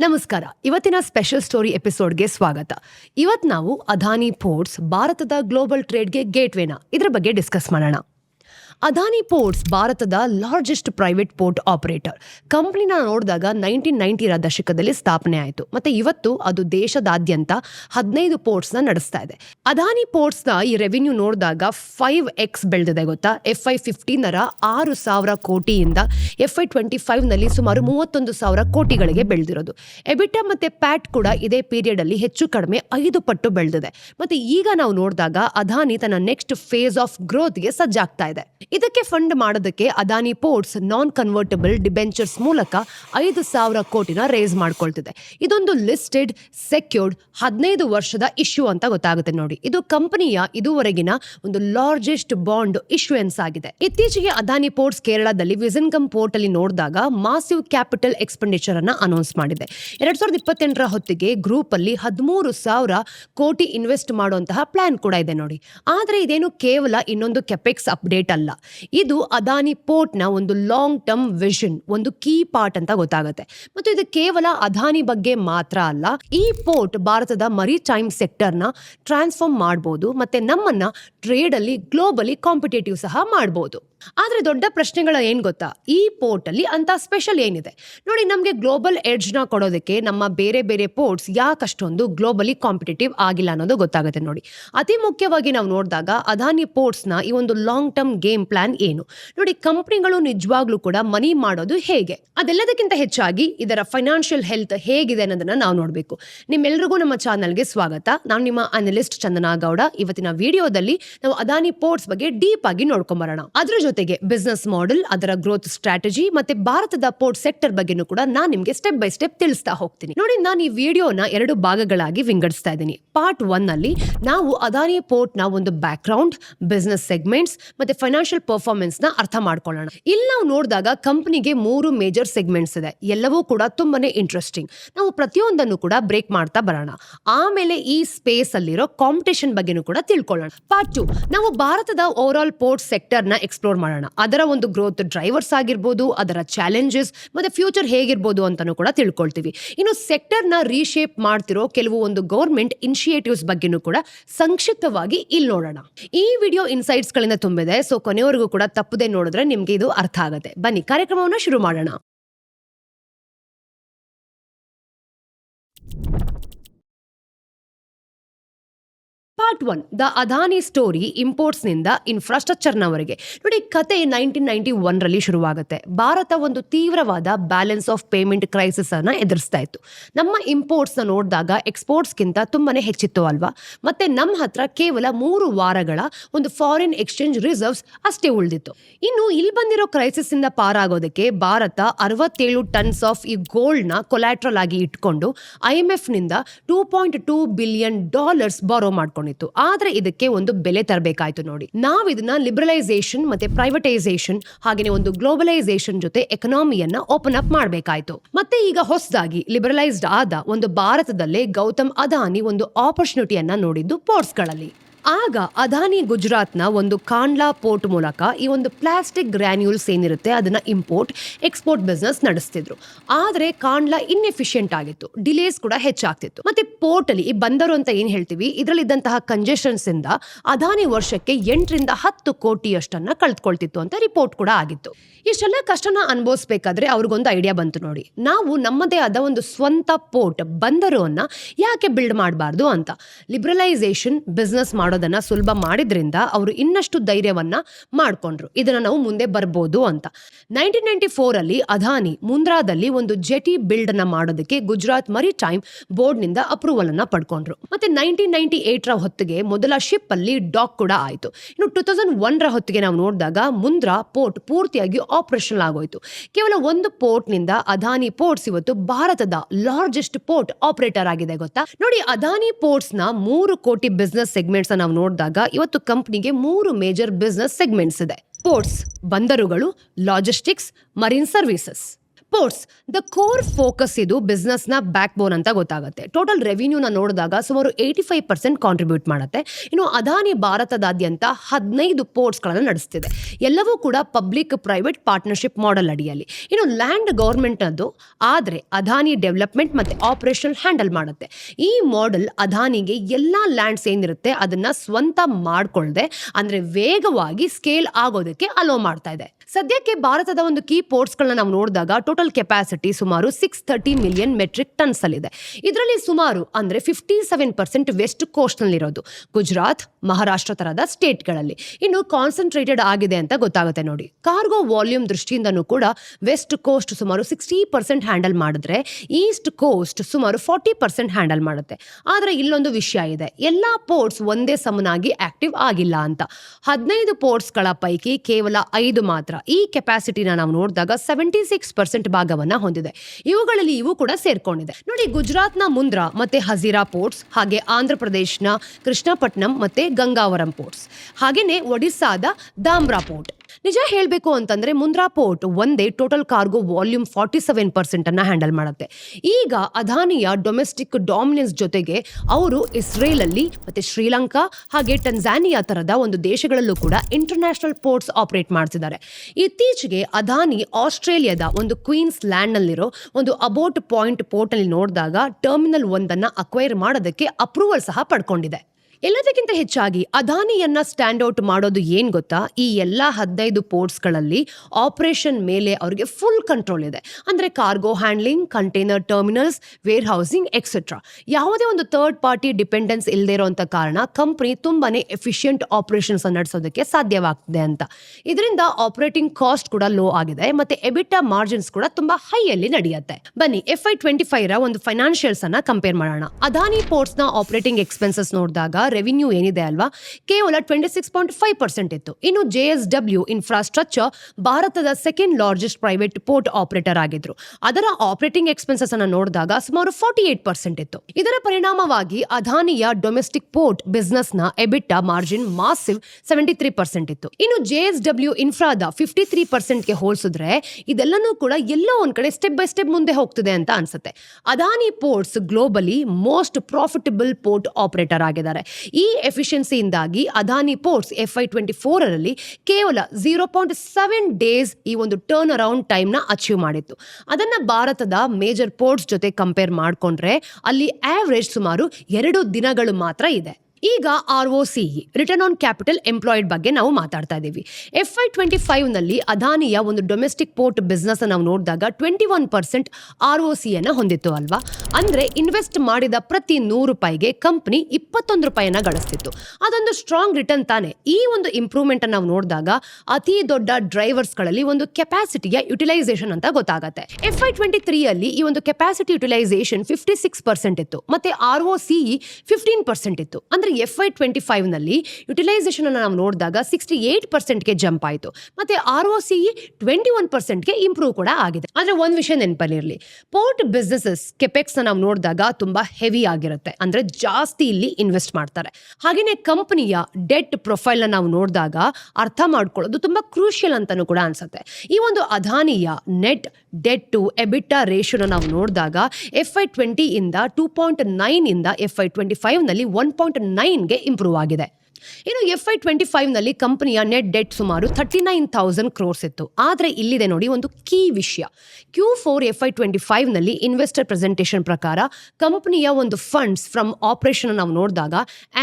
ನಮಸ್ಕಾರ. ಇವತ್ತಿನ special story ಎಪಿಸೋಡ್ಗೆ ಸ್ವಾಗತ. ಇವತ್ತು ನಾವು ಅದಾನಿ ಪೋರ್ಟ್ಸ್ ಭಾರತದ ಗ್ಲೋಬಲ್ ಟ್ರೇಡ್ಗೆ ಗೇಟ್ವೇನ ಇದರ ಬಗ್ಗೆ ಡಿಸ್ಕಸ್ ಮಾಡೋಣ. ಅದಾನಿ ಪೋರ್ಟ್ಸ್ ಭಾರತದ ಲಾರ್ಜೆಸ್ಟ್ ಪ್ರೈವೇಟ್ ಪೋರ್ಟ್ ಆಪರೇಟರ್ ಕಂಪ್ನಿನ ನೋಡಿದಾಗ ನೈನ್ಟೀನ್ ನೈಂಟಿರ ದಶಕದಲ್ಲಿ ಸ್ಥಾಪನೆ ಆಯಿತು. ಮತ್ತು ಇವತ್ತು ಅದು ದೇಶದಾದ್ಯಂತ ಹದಿನೈದು ಪೋರ್ಟ್ಸ್ನ ನಡೆಸ್ತಾ ಇದೆ. ಅದಾನಿ ಪೋರ್ಟ್ಸ್ನ ಈ ರೆವಿನ್ಯೂ ನೋಡಿದಾಗ ಫೈವ್ ಎಕ್ಸ್ ಬೆಳೆದಿದೆ ಗೊತ್ತಾ? ಎಫ್ ಐ ಫಿಫ್ಟೀನರ ಆರು ಸಾವಿರ ಕೋಟಿಯಿಂದ ಎಫ್ ಐ ಟ್ವೆಂಟಿ ಫೈವ್ನಲ್ಲಿ ಸುಮಾರು ಮೂವತ್ತೊಂದು ಸಾವಿರ ಕೋಟಿಗಳಿಗೆ ಬೆಳೆದಿರೋದು. ಎಬಿಟಾ ಮತ್ತು ಪ್ಯಾಟ್ ಕೂಡ ಇದೇ ಪೀರಿಯಡಲ್ಲಿ ಹೆಚ್ಚು ಕಡಿಮೆ ಐದು ಪಟ್ಟು ಬೆಳೆದಿದೆ. ಮತ್ತು ಈಗ ನಾವು ನೋಡಿದಾಗ ಅದಾನಿ ತನ್ನ ನೆಕ್ಸ್ಟ್ ಫೇಸ್ ಆಫ್ ಗ್ರೋತ್ಗೆ ಸಜ್ಜಾಗ್ತಾ ಇದೆ. ಇದಕ್ಕೆ ಫಂಡ್ ಮಾಡೋದಕ್ಕೆ Adani ports non convertible debentures ಮೂಲಕ ಐದು ಸಾವಿರ ಕೋಟಿನ ರೇಸ್ ಮಾಡ್ಕೊಳ್ತಿದೆ. ಇದೊಂದು ಲಿಸ್ಟೆಡ್ ಸೆಕ್ಯೂರ್ಡ್ ಹದಿನೈದು ವರ್ಷದ ಇಶ್ಯೂ ಅಂತ ಗೊತ್ತಾಗುತ್ತೆ ನೋಡಿ. ಇದು ಕಂಪನಿಯ ಇದುವರೆಗಿನ ಒಂದು ಲಾರ್ಜೆಸ್ಟ್ ಬಾಂಡ್ ಇಶ್ಯೂಯನ್ಸ್ ಆಗಿದೆ. ಇತ್ತೀಚೆಗೆ ಅದಾನಿ ಪೋರ್ಟ್ಸ್ ಕೇರಳದಲ್ಲಿ ವಿಸನ್ಗಮ್ ಪೋರ್ಟ್ ಅಲ್ಲಿ ನೋಡಿದಾಗ ಮಾಸಿವ್ ಕ್ಯಾಪಿಟಲ್ ಎಕ್ಸ್ಪೆಂಡಿಚರ್ ಅನ್ನ ಅನೌನ್ಸ್ ಮಾಡಿದೆ. ಎರಡ್ ಸಾವಿರದ ಇಪ್ಪತ್ತೆಂಟರ ಹೊತ್ತಿಗೆ ಗ್ರೂಪ್ ಅಲ್ಲಿ ಹದಿಮೂರು ಸಾವಿರ ಕೋಟಿ ಇನ್ವೆಸ್ಟ್ ಮಾಡುವಂತಹ ಪ್ಲಾನ್ ಕೂಡ ಇದೆ ನೋಡಿ. ಆದರೆ ಇದೇನು ಕೇವಲ ಇನ್ನೊಂದು ಕೆಪೆಕ್ಸ್ ಅಪ್ಡೇಟ್ ಅಲ್ಲ. ಇದು ಅದಾನಿ ಪೋರ್ಟ್ನ ಒಂದು ಲಾಂಗ್ ಟರ್ಮ್ ವಿಷನ್, ಒಂದು ಕೀ ಪಾರ್ಟ್ ಅಂತ ಗೊತ್ತಾಗುತ್ತೆ. ಮತ್ತು ಇದು ಕೇವಲ ಅದಾನಿ ಬಗ್ಗೆ ಮಾತ್ರ ಅಲ್ಲ, ಈ ಪೋರ್ಟ್ ಭಾರತದ ಮರಿ ಟೈಮ್ ಸೆಕ್ಟರ್ನ ಟ್ರಾನ್ಸ್ಫಾರ್ಮ್ ಮಾಡ್ಬೋದು, ಮತ್ತೆ ನಮ್ಮನ್ನ ಟ್ರೇಡ್ ಅಲ್ಲಿ ಗ್ಲೋಬಲಿ ಕಾಂಪಿಟೇಟಿವ್ ಸಹ ಮಾಡ್ಬೋದು. ಆದ್ರೆ ದೊಡ್ಡ ಪ್ರಶ್ನೆಗಳು ಏನು ಗೊತ್ತಾ? ಈ ಪೋರ್ಟ್ ಅಲ್ಲಿ ಅಂತ ಸ್ಪೆಷಲ್ ಏನಿದೆ? ನೋಡಿ, ನಮಗೆ ಗ್ಲೋಬಲ್ ಎಡ್ಜ್ನ ಕೊಡೋದಕ್ಕೆ ನಮ್ಮ ಬೇರೆ ಬೇರೆ ಪೋರ್ಟ್ಸ್ ಯಾಕಷ್ಟೊಂದು ಗ್ಲೋಬಲಿ ಕಾಂಪಿಟೇಟಿವ್ ಆಗಿಲ್ಲ ಅನ್ನೋದು ಗೊತ್ತಾಗುತ್ತೆ ನೋಡಿ. ಅತಿ ಮುಖ್ಯವಾಗಿ ನಾವು ನೋಡಿದಾಗ ಅದಾನಿ ಪೋರ್ಟ್ಸ್ನ ಈ ಒಂದು ಲಾಂಗ್ ಟರ್ಮ್ ಗೇಮ್ ಪ್ಲಾನ್ ಏನು? ನೋಡಿ, ಕಂಪ್ನಿಗಳು ನಿಜವಾಗ್ಲೂ ಕೂಡ ಮನಿ ಮಾಡೋದು ಹೇಗೆ? ಅದೆಲ್ಲದಕ್ಕಿಂತ ಹೆಚ್ಚಾಗಿ ಇದರ ಫೈನಾನ್ಷಿಯಲ್ ಹೆಲ್ತ್ ಹೇಗಿದೆ ಅನ್ನೋದನ್ನ ನಾವು ನೋಡಬೇಕು. ನಿಮ್ಮೆಲ್ಲರಿಗೂ ನಮ್ಮ ಚಾನಲ್ಗೆ ಸ್ವಾಗತ. ನಾನು ನಿಮ್ಮ ಅನಲಿಸ್ಟ್ ಚಂದನಾ ಗೌಡ. ಇವತ್ತಿನ ವಿಡಿಯೋದಲ್ಲಿ ನಾವು ಅದಾನಿ ಪೋರ್ಟ್ಸ್ ಬಗ್ಗೆ ಡೀಪ್ ಆಗಿ ನೋಡ್ಕೊಂಬರೋಣ. ಅದ್ರ ಜೊತೆಗೆ ಬಿಸ್ನೆಸ್ ಮಾಡೆಲ್ ಅದರ ಗ್ರೋತ್ ಸ್ಟ್ರಾಟಜಿ ಮತ್ತೆ ಭಾರತದ ಪೋರ್ಟ್ ಸೆಕ್ಟರ್ ಬಗ್ಗೆನೂ ಕೂಡ ನಾನು ನಿಮ್ಗೆ ಸ್ಟೆಪ್ ಬೈ ಸ್ಟೆಪ್ ತಿಳಿಸ್ತಾ ಹೋಗ್ತೀನಿ. ನೋಡಿ, ನಾನು ಈ ವಿಡಿಯೋನ ಎರಡು ಭಾಗಗಳಾಗಿ ವಿಂಗಡಿಸ್ತಾ ಇದ್ದೀನಿ. ಪಾರ್ಟ್ ಒನ್ ಅಲ್ಲಿ ನಾವು ಅದಾನಿ ಪೋರ್ಟ್ನ ಒಂದು ಬ್ಯಾಕ್ ಗ್ರೌಂಡ್ ಬಿಸ್ನೆಸ್ ಸೆಗ್ಮೆಂಟ್ಸ್ ಮತ್ತೆ ಫೈನಾನ್ಷಿಯಲ್ ಪರ್ಫಾರ್ಮೆನ್ಸ್ನ ಅರ್ಥ ಮಾಡ್ಕೊಳ್ಳೋಣ. ಇಲ್ಲಿ ನಾವು ನೋಡಿದಾಗ ಕಂಪನಿಗೆ ಮೂರು ಮೇಜರ್ ಸೆಗ್ಮೆಂಟ್ಸ್ ಇದೆ. ಎಲ್ಲವೂ ಕೂಡ ತುಂಬಾನೇ ಇಂಟ್ರೆಸ್ಟಿಂಗ್ ನಾವು ಪ್ರತಿಯೊಂದನ್ನು ಕೂಡ ಬ್ರೇಕ್ ಮಾಡ್ತಾ ಬರೋಣ. ಆಮೇಲೆ ಈ ಸ್ಪೇಸ್ ಅಲ್ಲಿರೋ ಕಾಂಪಿಟೇಷನ್ ಬಗ್ಗೆನೂ ಕೂಡ ತಿಳ್ಕೊಳ್ಳೋಣ. ಪಾರ್ಟ್ ಟು ನಾವು ಭಾರತದ ಓವರ್ ಆಲ್ ಪೋರ್ಟ್ ಸೆಕ್ಟರ್ನ ಎಕ್ಸ್ಪ್ಲೋರ್ ಮಾಡೋಣ. ಅದರ ಒಂದು ಗ್ರೋತ್ ಡ್ರೈವರ್ಸ್ ಆಗಿರ್ಬೋದು, ಅದರ ಚಾಲೆಂಜಸ್ ಮತ್ತೆ ಫ್ಯೂಚರ್ ಹೇಗಿರ್ಬೋದು ಅಂತಾನೂ ಕೂಡ ತಿಳ್ಕೊಳ್ತೀವಿ. ಇನ್ನು ಸೆಕ್ಟರ್ನ ರೀಶೇಪ್ ಮಾಡ್ತಿರೋ ಕೆಲವು ಒಂದು ಗೌರ್ಮೆಂಟ್ ಇನಿಷಿಯೇಟಿವ್ಸ್ ಬಗ್ಗೆನೂ ಕೂಡ ಸಂಕ್ಷಿಪ್ತವಾಗಿ ಇಲ್ಲಿ ನೋಡೋಣ. ಈ ವಿಡಿಯೋ ಇನ್ಸೈಟ್ಸ್ಗಳಿಂದ ತುಂಬಿದೆ ಸೊ ಕೊನೆಯವರೆಗೂ ಕೂಡ ತಪ್ಪದೆ ನೋಡಿದ್ರೆ ನಿಮಗೆ ಇದು ಅರ್ಥ ಆಗುತ್ತೆ. ಬನ್ನಿ, ಕಾರ್ಯಕ್ರಮವನ್ನು ಶುರು ಮಾಡೋಣ. Part one the Adani story ಇಂಪೋರ್ಟ್ಸ್ನಿಂದ ನಿಂದ ಇನ್ಫ್ರಾಸ್ಟ್ರಕ್ಚರ್ ನವರೆಗೆ ನೋಡಿ ಕತೆ ನೈನ್ಟೀನ್ ನೈಂಟಿ ಒನ್ ರಲ್ಲಿ ಶುರುವಾಗುತ್ತೆ ಭಾರತ ಒಂದು ತೀವ್ರವಾದ ಬ್ಯಾಲೆನ್ಸ್ ಆಫ್ ಪೇಮೆಂಟ್ ಕ್ರೈಸಿಸ್ ಅನ್ನ ಎದುರಿಸ್ತಾ ಇತ್ತು ನಮ್ಮ ಇಂಪೋರ್ಟ್ಸ್ನ ನೋಡಿದಾಗ ಎಕ್ಸ್ಪೋರ್ಟ್ಸ್ಗಿಂತ ತುಂಬಾ ಹೆಚ್ಚಿತ್ತು ಅಲ್ವಾ ಮತ್ತೆ ನಮ್ಮ ಹತ್ರ ಕೇವಲ ಮೂರು ವಾರಗಳ ಒಂದು ಫಾರಿನ್ ಎಕ್ಸ್ಚೇಂಜ್ ರಿಸರ್ವ್ಸ್ ಅಷ್ಟೇ ಉಳಿದಿತ್ತು ಇನ್ನು ಇಲ್ಲಿ ಬಂದಿರೋ ಕ್ರೈಸಿಸ್ ಇಂದ ಪಾರಾಗೋದಕ್ಕೆ ಭಾರತ ಅರವತ್ತೇಳು ಟನ್ಸ್ ಆಫ್ ಈ ಗೋಲ್ಡ್ನ ಕೊಲ್ಯಾಟ್ರಲ್ ಆಗಿ ಇಟ್ಕೊಂಡು I M ಎಫ್ನಿಂದ two point two billion dollars borrow ಮಾಡ್ಕೊಂಡಿತ್ತು. ಆದ್ರೆ ಇದಕ್ಕೆ ಒಂದು ಬೆಲೆ ತರಬೇಕಾಯ್ತು ನೋಡಿ. ನಾವ್ ಇದನ್ನ ಲಿಬರಲೈಸೇಷನ್ ಮತ್ತೆ ಪ್ರೈವೇಟೈಸೇಷನ್ ಹಾಗೇನೆ ಒಂದು ಗ್ಲೋಬಲೈಸೇಷನ್ ಜೊತೆ ಎಕನಾಮಿಯನ್ನ ಓಪನ್ ಅಪ್ ಮಾಡಬೇಕಾಯ್ತು. ಮತ್ತೆ ಈಗ ಹೊಸದಾಗಿ ಲಿಬರಲೈಸ್ಡ್ ಆದ ಒಂದು ಭಾರತದಲ್ಲೇ ಗೌತಮ್ ಅದಾನಿ ಒಂದು ಆಪರ್ಚುನಿಟಿಯನ್ನ ನೋಡಿದ್ದು ಪೋರ್ಟ್ಸ್ಗಳಲ್ಲಿ ಆಗ ಅದಾನಿ ಗುಜರಾತ್ನ ಒಂದು ಕಾಂಡ್ಲಾ ಪೋರ್ಟ್ ಮೂಲಕ ಈ ಒಂದು ಪ್ಲಾಸ್ಟಿಕ್ ಗ್ರ್ಯಾನ್ಯೂಲ್ಸ್ ಏನಿರುತ್ತೆ ಅದನ್ನ ಇಂಪೋರ್ಟ್, ಎಕ್ಸ್ಪೋರ್ಟ್ ಬಿಸ್ನೆಸ್ ನಡೆಸ್ತಿದ್ರು. ಆದರೆ ಕಾಂಡ್ಲಾ ಇನ್ಎಫಿಷಿಯಂಟ್ ಆಗಿತ್ತು. ಡಿಲೇಸ್ ಕೂಡ ಹೆಚ್ಚಾಗ್ತಿತ್ತು. ಮತ್ತೆ ಪೋರ್ಟ್ ಅಲ್ಲಿ ಈ ಬಂದರು ಅಂತ ಏನು ಹೇಳ್ತೀವಿ? ಇದರಲ್ಲಿದ್ದಂತಹ ಕಂಜೆಷನ್ಸಿಂದ ಅದಾನಿ ವರ್ಷಕ್ಕೆ ಎಂಟರಿಂದ ಹತ್ತು ಕೋಟಿಯಷ್ಟನ್ನು ಕಳೆದುಕೊಳ್ತಿತ್ತು ಅಂತ ರಿಪೋರ್ಟ್ ಕೂಡ ಆಗಿತ್ತು. ಇಷ್ಟೆಲ್ಲ ಕಷ್ಟನ ಅನುಭವಿಸ್ಬೇಕಾದ್ರೆ ಅವ್ರಿಗೊಂದು ಐಡಿಯಾ ಬಂತು ನೋಡಿ. ನಾವು ನಮ್ಮದೇ ಆದ ಒಂದು ಸ್ವಂತ ಪೋರ್ಟ್ ಬಂದರನ್ನ ಯಾಕೆ ಬಿಲ್ಡ್ ಮಾಡಬಾರ್ದು ಅಂತ? ಲಿಬ್ರಲೈಸೇಷನ್ ಬಿಸ್ನೆಸ್ ಮಾಡೋದನ್ನ ಸುಲಭ ಮಾಡಿದ್ರಿಂದ ಅವರು ಇನ್ನಷ್ಟು ಧೈರ್ಯವನ್ನ ಮಾಡ್ಕೊಂಡ್ರು. ಇದನ್ನ ನಾವು ಮುಂದೆ ಬರ್ಬೋದು ಅಂತ. ನೈನ್ಟೀನ್ ನೈನ್ಟಿ ಫೋರ್ ಅಲ್ಲಿ ಅದಾನಿ ಮುಂದ್ರಾದಲ್ಲಿ ಒಂದು ಜೆಟಿ ಬಿಲ್ಡ್ ಅನ್ನ ಮಾಡೋದಕ್ಕೆ ಗುಜರಾತ್ ಮರಿ ಟೈಮ್ ಬೋರ್ಡ್ನಿಂದ ಅಪ್ರೂವಲ್ ಅನ್ನ ಪಡ್ಕೊಂಡ್ರು. ಮತ್ತೆ ನೈನ್ಟೀನ್ ನೈನ್ಟಿ ಏಟ್ ರ ಹೊತ್ತಿಗೆ ಮೊದಲ ಶಿಪ್ ಅಲ್ಲಿ ಡಾಕ್ ಕೂಡ ಆಯ್ತು. ಇನ್ನು ಟೂ ಒನ್ ರ ಹೊತ್ತಿಗೆ ನಾವು ನೋಡಿದಾಗ ಮುಂದ್ರಾ ಪೋರ್ಟ್ ಪೂರ್ತಿಯಾಗಿ ಆಪರೇಷನಲ್ ಆಗೋಯ್ತು. ಕೇವಲ ಒಂದು ಪೋರ್ಟ್ನಿಂದ ಅದಾನಿ ಪೋರ್ಟ್ಸ್ ಇವತ್ತು ಭಾರತದ ಲಾರ್ಜೆಸ್ಟ್ ಪೋರ್ಟ್ ಆಪರೇಟರ್ ಆಗಿದೆ ಗೊತ್ತಾ? ನೋಡಿ, ಅದಾನಿ ಪೋರ್ಟ್ಸ್ನ ಮೂರು ಕೋಟಿ ಬಿಸ್ನೆಸ್ ಸೆಗ್ಮೆಂಟ್ಸ್ ನಾವು ನೋಡಿದಾಗ ಇವತ್ತು ಕಂಪ್ನಿಗೆ ಮೂರು ಮೇಜರ್ ಬಿಸ್ನೆಸ್ ಸೆಗ್ಮೆಂಟ್ಸ್ ಇದೆ. ಪೋರ್ಟ್ಸ್ ಬಂದರುಗಳು logistics marine services ports the core focus ಇದು ಬಿಸ್ನೆಸ್ನ ಬ್ಯಾಕ್ ಬೋನ್ ಅಂತ ಗೊತ್ತಾಗುತ್ತೆ. ಟೋಟಲ್ ರೆವಿನ್ಯೂನ ನೋಡಿದಾಗ ಸುಮಾರು ಏಯ್ಟಿ ಫೈವ್ ಪರ್ಸೆಂಟ್ ಕಾಂಟ್ರಿಬ್ಯೂಟ್ ಮಾಡುತ್ತೆ. ಇನ್ನು ಅದಾನಿ ಭಾರತದಾದ್ಯಂತ ಹದಿನೈದು ಪೋರ್ಟ್ಸ್ಗಳನ್ನು ನಡೆಸ್ತಿದೆ. ಎಲ್ಲವೂ ಕೂಡ ಪಬ್ಲಿಕ್ ಪ್ರೈವೇಟ್ ಪಾರ್ಟ್ನರ್ಶಿಪ್ ಮಾಡೆಲ್ ಅಡಿಯಲ್ಲಿ. ಇನ್ನು ಲ್ಯಾಂಡ್ ಗೌರ್ಮೆಂಟ್ ಅದು ಆದರೆ ಅದಾನಿ ಡೆವಲಪ್ಮೆಂಟ್ ಮತ್ತು ಆಪರೇಷನ್ ಹ್ಯಾಂಡಲ್ ಮಾಡುತ್ತೆ. ಈ ಮಾಡೆಲ್ ಅದಾನಿಗೆ ಎಲ್ಲ ಲ್ಯಾಂಡ್ಸ್ ಏನಿರುತ್ತೆ ಅದನ್ನು ಸ್ವಂತ ಮಾಡಿಕೊಳ್ಳದೆ ಅಂದರೆ ವೇಗವಾಗಿ ಸ್ಕೇಲ್ ಆಗೋದಕ್ಕೆ ಅಲೋ ಮಾಡ್ತಾ ಇದೆ. ಸದ್ಯಕ್ಕೆ ಭಾರತದ ಒಂದು ಕೀ ಪೋರ್ಟ್ಸ್ಗಳನ್ನ ನಾವು ನೋಡಿದಾಗ ಟೋಟಲ್ ಕೆಪಾಸಿಟಿ ಸುಮಾರು six thirty million metric tons ಅಲ್ಲಿದೆ. ಇದರಲ್ಲಿ ಸುಮಾರು ಅಂದ್ರೆ fifty seven percent west coast ನಲ್ಲಿರೋದು. Gujarat, Maharashtra ತರದ ಸ್ಟೇಟ್ಗಳಲ್ಲಿ ಇನ್ನು ಕಾನ್ಸಂಟ್ರೇಟೆಡ್ ಆಗಿದೆ ಅಂತ ಗೊತ್ತಾಗುತ್ತೆ ನೋಡಿ. ಕಾರ್ಗೋ ವಾಲ್ಯೂಮ್ ದೃಷ್ಟಿಯಿಂದನೂ ಕೂಡ ವೆಸ್ಟ್ ಕೋಸ್ಟ್ ಸುಮಾರು ಸಿಕ್ಸ್ಟಿ ಪರ್ಸೆಂಟ್ ಹ್ಯಾಂಡಲ್ ಮಾಡಿದ್ರೆ ಈಸ್ಟ್ ಕೋಸ್ಟ್ ಸುಮಾರು ಫಾರ್ಟಿ ಪರ್ಸೆಂಟ್ ಹ್ಯಾಂಡಲ್ ಮಾಡುತ್ತೆ. ಆದ್ರೆ ಇಲ್ಲೊಂದು ವಿಷಯ ಇದೆ. ಎಲ್ಲಾ ಪೋರ್ಟ್ಸ್ ಒಂದೇ ಸಮನಾಗಿ ಆಕ್ಟಿವ್ ಆಗಿಲ್ಲ ಅಂತ. ಹದಿನೈದು ಪೋರ್ಟ್ಸ್ಗಳ ಪೈಕಿ ಕೇವಲ ಐದು ಮಾತ್ರ ಈ ಕೆಪಾಸಿಟಿನ ನಾವು ನೋಡಿದಾಗ ಸೆವೆಂಟಿ ಸಿಕ್ಸ್ ಪರ್ಸೆಂಟ್ ಭಾಗವನ್ನ ಹೊಂದಿದೆ. ಇವುಗಳಲ್ಲಿ ಇವು ಕೂಡ ಸೇರ್ಕೊಂಡಿದೆ. ನೋಡಿ ಗುಜರಾತ್ನ ಮುಂದ್ರಾ ಮತ್ತೆ ಹಜೀರಾ ಪೋರ್ಟ್ಸ್ ಹಾಗೆ ಆಂಧ್ರ ಪ್ರದೇಶನ ಕೃಷ್ಣಪಟ್ನಂ ಮತ್ತೆ ಗಂಗಾವರಂ ಪೋರ್ಟ್ಸ್ ಹಾಗೆಯೇ ಒಡಿಸ್ಸಾದ ದಾಮ್ರಾ ಪೋರ್ಟ್ ನಿಜ ಹೇಳಬೇಕು ಅಂತಂದ್ರೆ ಮುಂದ್ರಾ ಪೋರ್ಟ್ ಒಂದೇ total cargo volume forty seven ಪರ್ಸೆಂಟನ್ನು handle ಮಾಡುತ್ತೆ. ಈಗ ಅದಾನಿಯ ಡೊಮೆಸ್ಟಿಕ್ ಡಾಮಿನೆನ್ಸ್ ಜೊತೆಗೆ ಅವರು ಇಸ್ರೇಲ್ ಅಲ್ಲಿ ಮತ್ತೆ ಶ್ರೀಲಂಕಾ ಹಾಗೆ ಟನ್ಸಾನಿಯಾ ತರದ ಒಂದು ದೇಶಗಳಲ್ಲೂ ಕೂಡ ಇಂಟರ್ನ್ಯಾಷನಲ್ ಪೋರ್ಟ್ಸ್ ಆಪರೇಟ್ ಮಾಡ್ತಿದ್ದಾರೆ. ಇತ್ತೀಚೆಗೆ ಅದಾನಿ ಆಸ್ಟ್ರೇಲಿಯಾದ ಒಂದು ಕ್ವೀನ್ಸ್ ಲ್ಯಾಂಡ್ನಲ್ಲಿರೋ ಒಂದು ಅಬೌಟ್ ಪಾಯಿಂಟ್ ಪೋರ್ಟ್ ಅಲ್ಲಿ ನೋಡಿದಾಗ ಟರ್ಮಿನಲ್ ಒಂದನ್ನು ಅಕ್ವೈರ್ ಮಾಡೋದಕ್ಕೆ ಅಪ್ರೂವಲ್ ಸಹ ಪಡ್ಕೊಂಡಿದೆ. ಎಲ್ಲದಕ್ಕಿಂತ ಹೆಚ್ಚಾಗಿ ಅದಾನಿಯನ್ನ ಸ್ಟ್ಯಾಂಡ್ ಮಾಡೋದು ಏನ್ ಗೊತ್ತಾ? ಈ ಎಲ್ಲ ಹದಿನೈದು ಪೋರ್ಟ್ಸ್ಗಳಲ್ಲಿ ಆಪರೇಷನ್ ಮೇಲೆ ಅವರಿಗೆ ಫುಲ್ ಕಂಟ್ರೋಲ್ ಇದೆ. ಅಂದ್ರೆ cargo handling container terminals warehousing etcetera ಯಾವುದೇ ಒಂದು ಥರ್ಡ್ ಪಾರ್ಟಿ ಡಿಪೆಂಡೆನ್ಸ್ ಇಲ್ಲದೆ ಇರುವಂತ ಕಾರಣ ಕಂಪ್ನಿ ತುಂಬಾನೇ ಎಫಿಷಿಯಂಟ್ ಆಪರೇಷನ್ಸ್ ನಡೆಸೋದಕ್ಕೆ ಸಾಧ್ಯವಾಗ್ತಿದೆ ಅಂತ. ಇದರಿಂದ ಆಪರೇಟಿಂಗ್ ಕಾಸ್ಟ್ ಕೂಡ ಲೋ ಆಗಿದೆ, ಮತ್ತೆ ಎಬಿಟಾ ಮಾರ್ಜಿನ್ಸ್ ಕೂಡ ತುಂಬಾ ಹೈ ಅಲ್ಲಿ ನಡೆಯುತ್ತೆ. ಬನ್ನಿ ಎಫ್ ಐ ಟ್ವೆಂಟಿ ಫೈವ್ ರ ಒಂದು ಫೈನಾನ್ಷಿಯಲ್ಸ್ ಅನ್ನ ಕಂಪೇರ್ ಮಾಡೋಣ. ಅದಾನಿ ಪೋರ್ಟ್ಸ್ನ ಆಪರೇಟಿಂಗ್ ಎಕ್ಸ್ಪೆನ್ಸಸ್ ನೋಡಿದಾಗ ರೆವಿನ್ಯೂ ಏನಿದೆ ಅಲ್ವಾ? ಕೇವಲ twenty six point five percent ಇತ್ತು. ಇನ್ನು ಜೆ ಎಸ್ ಡಬ್ಲ್ಯೂ ಇನ್ಫ್ರಾಸ್ಟ್ರಕ್ಚರ್ ಭಾರತದ second largest private port operator ಆಗಿದ್ರು. ಅದರ ಆಪರೇಟಿಂಗ್ ಎಕ್ಸ್ಪೆನ್ಸಸ್ ಅನ್ನು ನೋಡಿದಾಗ ಸುಮಾರು ಫಾರ್ಟಿ ಏಟ್ ಪರ್ಸೆಂಟ್ ಇತ್ತು. ಇದರ ಪರಿಣಾಮವಾಗಿ ಅದಾನಿಯ domestic port ಬಿಸ್ನೆಸ್ನ EBITDA margin massive seventy three percent ಇತ್ತು. ಇನ್ನು ಜೆ ಎಸ್ ಡಬ್ಲ್ಯೂ ಇನ್ಫ್ರಾದ ಫಿಫ್ಟಿ ತ್ರೀ ಪರ್ಸೆಂಟ್ಗೆ ಹೋಲಿಸಿದ್ರೆ ಇದೆಲ್ಲನೂ ಕೂಡ ಎಲ್ಲೋ ಒಂದ್ ಕಡೆ ಸ್ಟೆಪ್ ಬೈ ಸ್ಟೆಪ್ ಮುಂದೆ ಹೋಗ್ತಿದೆ ಅಂತ ಅನ್ಸುತ್ತೆ. Adani ports globally most profitable port operator ಆಗಿದ್ದಾರೆ. ಈ ಎಫಿಷಿಯನ್ಸಿಯಿಂದಾಗಿ Adani ports F Y twenty ಫೋರರಲ್ಲಿ ಕೇವಲ ಝೀರೋ ಪಾಯಿಂಟ್ ಸೆವೆನ್ ಡೇಸ್ ಈ ಒಂದು ಟರ್ನ್ ಅರೌಂಡ್ ಟೈಮ್ನ ಅಚೀವ್ ಮಾಡಿತ್ತು. ಅದನ್ನ ಭಾರತದ ಮೇಜರ್ ಪೋರ್ಟ್ಸ್ ಜೊತೆ ಕಂಪೇರ್ ಮಾಡ್ಕೊಂಡ್ರೆ ಅಲ್ಲಿ ಆವರೇಜ್ ಸುಮಾರು ಎರಡು ದಿನಗಳು ಮಾತ್ರ ಇದೆ. ಈಗ R O C return on capital employed ಬಗ್ಗೆ ನಾವು ಮಾತಾಡ್ತಾ ಇದ್ದೀವಿ. ಎಫ್ ಐ ಟ್ವೆಂಟಿ ಫೈವ್ನಲ್ಲಿ ಅದಾನಿಯ ಒಂದು ಡೊಮೆಸ್ಟಿಕ್ ಪೋರ್ಟ್ ಬಿಸ್ನೆಸ್ ನಾವು ನೋಡಿದಾಗ twenty one percent R O C ಅನ್ನ ಹೊಂದಿತ್ತು ಅಲ್ವಾ? ಅಂದ್ರೆ ಇನ್ವೆಸ್ಟ್ ಮಾಡಿದ ಪ್ರತಿ ನೂರು ರೂಪಾಯಿಗೆ ಕಂಪ್ನಿ ಇಪ್ಪತ್ತೊಂದು ರೂಪಾಯಿಯನ್ನು ಗಳಿಸ್ತಿತ್ತು. ಅದೊಂದು ಸ್ಟ್ರಾಂಗ್ ರಿಟರ್ನ್ ತಾನೆ. ಈ ಒಂದು ಇಂಪ್ರೂವ್ಮೆಂಟ್ ನಾವು ನೋಡಿದಾಗ ಅತಿ ದೊಡ್ಡ ಡ್ರೈವರ್ಸ್ಗಳಲ್ಲಿ ಒಂದು ಕೆಪಾಸಿಟಿಯ ಯುಟಿಲೈಸೇಷನ್ ಅಂತ ಗೊತ್ತಾಗುತ್ತೆ. ಎಫ್ ಐ ಟ್ವೆಂಟಿ ತ್ರೀ ಅಲ್ಲಿ ಈ ಒಂದು capacity utilisation fifty six percent ಇತ್ತು. ಮತ್ತೆ R O C fifteen percent ಇತ್ತು. ಅಂದ್ರೆ ಎಫ್ ಐ ಟ್ವೆಂಟಿ ಫೈವ್ನಲ್ಲಿ ಯುಟಿಲೈಸೇಷನ್ ಅನ್ನು ನಾವು ನೋಡಿದಾಗ ಸಿಕ್ಸ್ಟಿ ಏಟ್ ಪರ್ಸೆಂಟ್ಗೆ ಜಂಪ್ ಆಯಿತು. ಮತ್ತೆ R O C twenty one ಪರ್ಸೆಂಟ್ಗೆ improve ಕೂಡ ಆಗಿದೆ. ಆದ್ರೆ ಒಂದು ವಿಷಯ ನೆನಪಲ್ಲಿರಲಿ. ಪೋರ್ಟ್ ಬಿಸ್ನೆಸಸ್ ಕೆಪೆಕ್ಸ್ ನಾವು ನೋಡಿದಾಗ ತುಂಬಾ ಹೆವಿ ಆಗಿರುತ್ತೆ. ಅಂದ್ರೆ ಜಾಸ್ತಿ ಇಲ್ಲಿ ಇನ್ವೆಸ್ಟ್ ಮಾಡ್ತಾರೆ. ಹಾಗೆಯೇ ಕಂಪನಿಯ ಡೆಟ್ ಪ್ರೊಫೈಲ್ ನಾವು ನೋಡಿದಾಗ ಅರ್ಥ ಮಾಡ್ಕೊಳ್ಳೋದು ತುಂಬ ಕ್ರೂಷಿಯಲ್ ಅಂತಲೂ ಕೂಡ ಅನಿಸುತ್ತೆ. ಈ ಒಂದು ಅದಾನಿಯ ನೆಟ್ ಡೆಟ್ ಟು ಎಬಿಟಾ ರೇಷಿಯೋನ ನಾವು ನೋಡಿದಾಗ ಎಫ್ ಐ ಟ್ವೆಂಟಿ ಇಂದ ಟೂ ಪಾಯಿಂಟ್ ನೈನ್ ಇಂದ ಎಫ್ ಐ ಟ್ವೆಂಟಿ ಫೈವ್ನಲ್ಲಿ ಒನ್ ಪಾಯಿಂಟ್ ನೈನ್ಗೆ ಇಂಪ್ರೂವ್ ಆಗಿದೆ. ಇನ್ನು ಎಫ್ ಐ ಟ್ವೆಂಟಿ ಫೈವ್ನಲ್ಲಿ ಕಂಪನಿಯ ನೆಟ್ ಡೆಟ್ ಸುಮಾರು ಥರ್ಟಿ ನೈನ್ ಥೌಸಂಡ್ ಕ್ರೋರ್ಸ್ ಇತ್ತು. ಆದರೆ ಇಲ್ಲಿದೆ ನೋಡಿ ಒಂದು ಕೀ ವಿಷಯ. Q four F Y twenty ಫೈವ್ನಲ್ಲಿ investor presentation ಪ್ರಕಾರ ಕಂಪನಿಯ ಒಂದು ಫಂಡ್ಸ್ ಫ್ರಮ್ ಆಪರೇಷನ್ ನಾವು ನೋಡಿದಾಗ